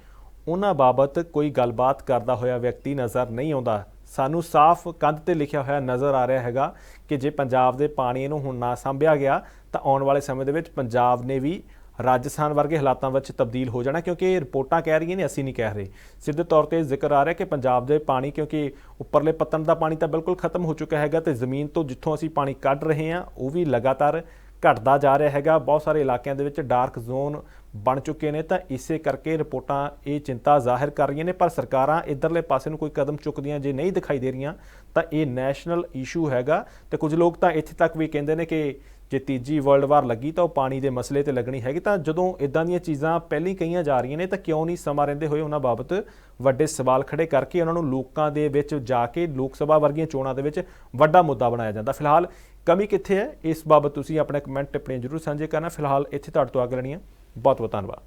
ਉਹਨਾਂ ਬਾਬਤ ਕੋਈ ਗੱਲਬਾਤ ਕਰਦਾ ਹੋਇਆ ਵਿਅਕਤੀ ਨਜ਼ਰ ਨਹੀਂ ਆਉਂਦਾ। ਸਾਨੂੰ ਸਾਫ਼ ਕੰਧ ਤੇ ਲਿਖਿਆ ਹੋਇਆ ਨਜ਼ਰ ਆ ਰਿਹਾ ਹੈਗਾ ਕਿ ਜੇ ਪੰਜਾਬ ਦੇ ਪਾਣੀ ਨੂੰ ਹੁਣ ਨਾ ਸੰਭਿਆ ਗਿਆ, ਤਾਂ ਆਉਣ ਵਾਲੇ ਸਮੇਂ ਦੇ ਵਿੱਚ ਪੰਜਾਬ ਨੇ ਵੀ ਰਾਜਸਥਾਨ ਵਰਗੇ ਹਾਲਾਤਾਂ ਵਿੱਚ ਤਬਦੀਲ ਹੋ ਜਾਣਾ, ਕਿਉਂਕਿ ਇਹ ਰਿਪੋਰਟਾਂ ਕਹਿ ਰਹੀਆਂ ਨੇ, ਅਸੀਂ ਨਹੀਂ ਕਹਿ ਰਹੇ। ਸਿੱਧੇ ਤੌਰ ਤੇ ਜ਼ਿਕਰ ਆ ਰਿਹਾ ਕਿ ਪੰਜਾਬ ਦੇ ਪਾਣੀ, ਕਿਉਂਕਿ ਉੱਪਰਲੇ ਪੱਤਣ ਦਾ ਪਾਣੀ ਤਾਂ ਬਿਲਕੁਲ ਖਤਮ ਹੋ ਚੁੱਕਾ ਹੈਗਾ ਤੇ ਜ਼ਮੀਨ ਤੋਂ ਜਿੱਥੋਂ ਅਸੀਂ ਪਾਣੀ ਕੱਢ ਰਹੇ ਹਾਂ, ਉਹ ਵੀ ਲਗਾਤਾਰ ਘਟਦਾ ਜਾ ਰਿਹਾ ਹੈਗਾ। ਬਹੁਤ ਸਾਰੇ ਇਲਾਕਿਆਂ ਦੇ ਵਿੱਚ ਡਾਰਕ ਜ਼ੋਨ ਬਣ ਚੁੱਕੇ ਨੇ, ਤਾਂ ਇਸੇ ਕਰਕੇ ਰਿਪੋਰਟਾਂ ਇਹ ਚਿੰਤਾ ਜ਼ਾਹਿਰ ਕਰ ਰਹੀਆਂ ਨੇ, ਪਰ ਸਰਕਾਰਾਂ ਇਧਰਲੇ ਪਾਸੇ ਨੂੰ ਕੋਈ ਕਦਮ ਚੁੱਕਦੀਆਂ ਜੇ ਨਹੀਂ ਦਿਖਾਈ ਦੇ ਰਹੀਆਂ, ਤਾਂ ਇਹ ਨੈਸ਼ਨਲ ਇਸ਼ੂ ਹੈਗਾ। ਤੇ ਕੁਝ ਲੋਕ ਤਾਂ ਇੱਥੇ ਤੱਕ ਵੀ ਕਹਿੰਦੇ ਨੇ ਕਿ ਜੇ ਤੀਜੀ ਵਰਲਡ ਵਾਰ ਲੱਗੀ ਤਾਂ ਉਹ ਪਾਣੀ ਦੇ ਮਸਲੇ ਤੇ ਲੱਗਣੀ ਹੈਗੀ, ਤਾਂ ਜਦੋਂ ਇਦਾਂ ਦੀਆਂ ਚੀਜ਼ਾਂ ਪਹਿਲਾਂ ਹੀ ਕਹੀਆਂ ਜਾ ਰਹੀਆਂ ਨੇ, ਤਾਂ ਕਿਉਂ ਨਹੀਂ ਸਮਾਂ ਰਹਿੰਦੇ ਹੋਏ ਉਹਨਾਂ ਬਾਬਤ ਵੱਡੇ ਸਵਾਲ ਖੜੇ ਕਰਕੇ ਉਹਨਾਂ ਨੂੰ ਲੋਕਾਂ ਦੇ ਵਿੱਚ ਜਾ ਕੇ ਲੋਕ ਸਭਾ ਵਰਗੀਆਂ ਚੋਣਾਂ ਦੇ ਵਿੱਚ ਵੱਡਾ ਮੁੱਦਾ ਬਣਾਇਆ ਜਾਂਦਾ। ਫਿਲਹਾਲ ਕਮੀ ਕਿੱਥੇ ਹੈ? ਇਸ ਬਾਬਤ ਤੁਸੀਂ ਆਪਣੇ ਕਮੈਂਟ ਟਿੱਪਣੀਆਂ ਜ਼ਰੂਰ ਸਾਂਝੇ ਕਰਨਾ। ਫਿਲਹਾਲ ਇੱਥੇ ਤੁਹਾਡੇ ਤੋਂ ਅੱਗ ਲੈਣੀ ਬਹੁਤ ਬਹੁਤ ਧੰਨਵਾਦ।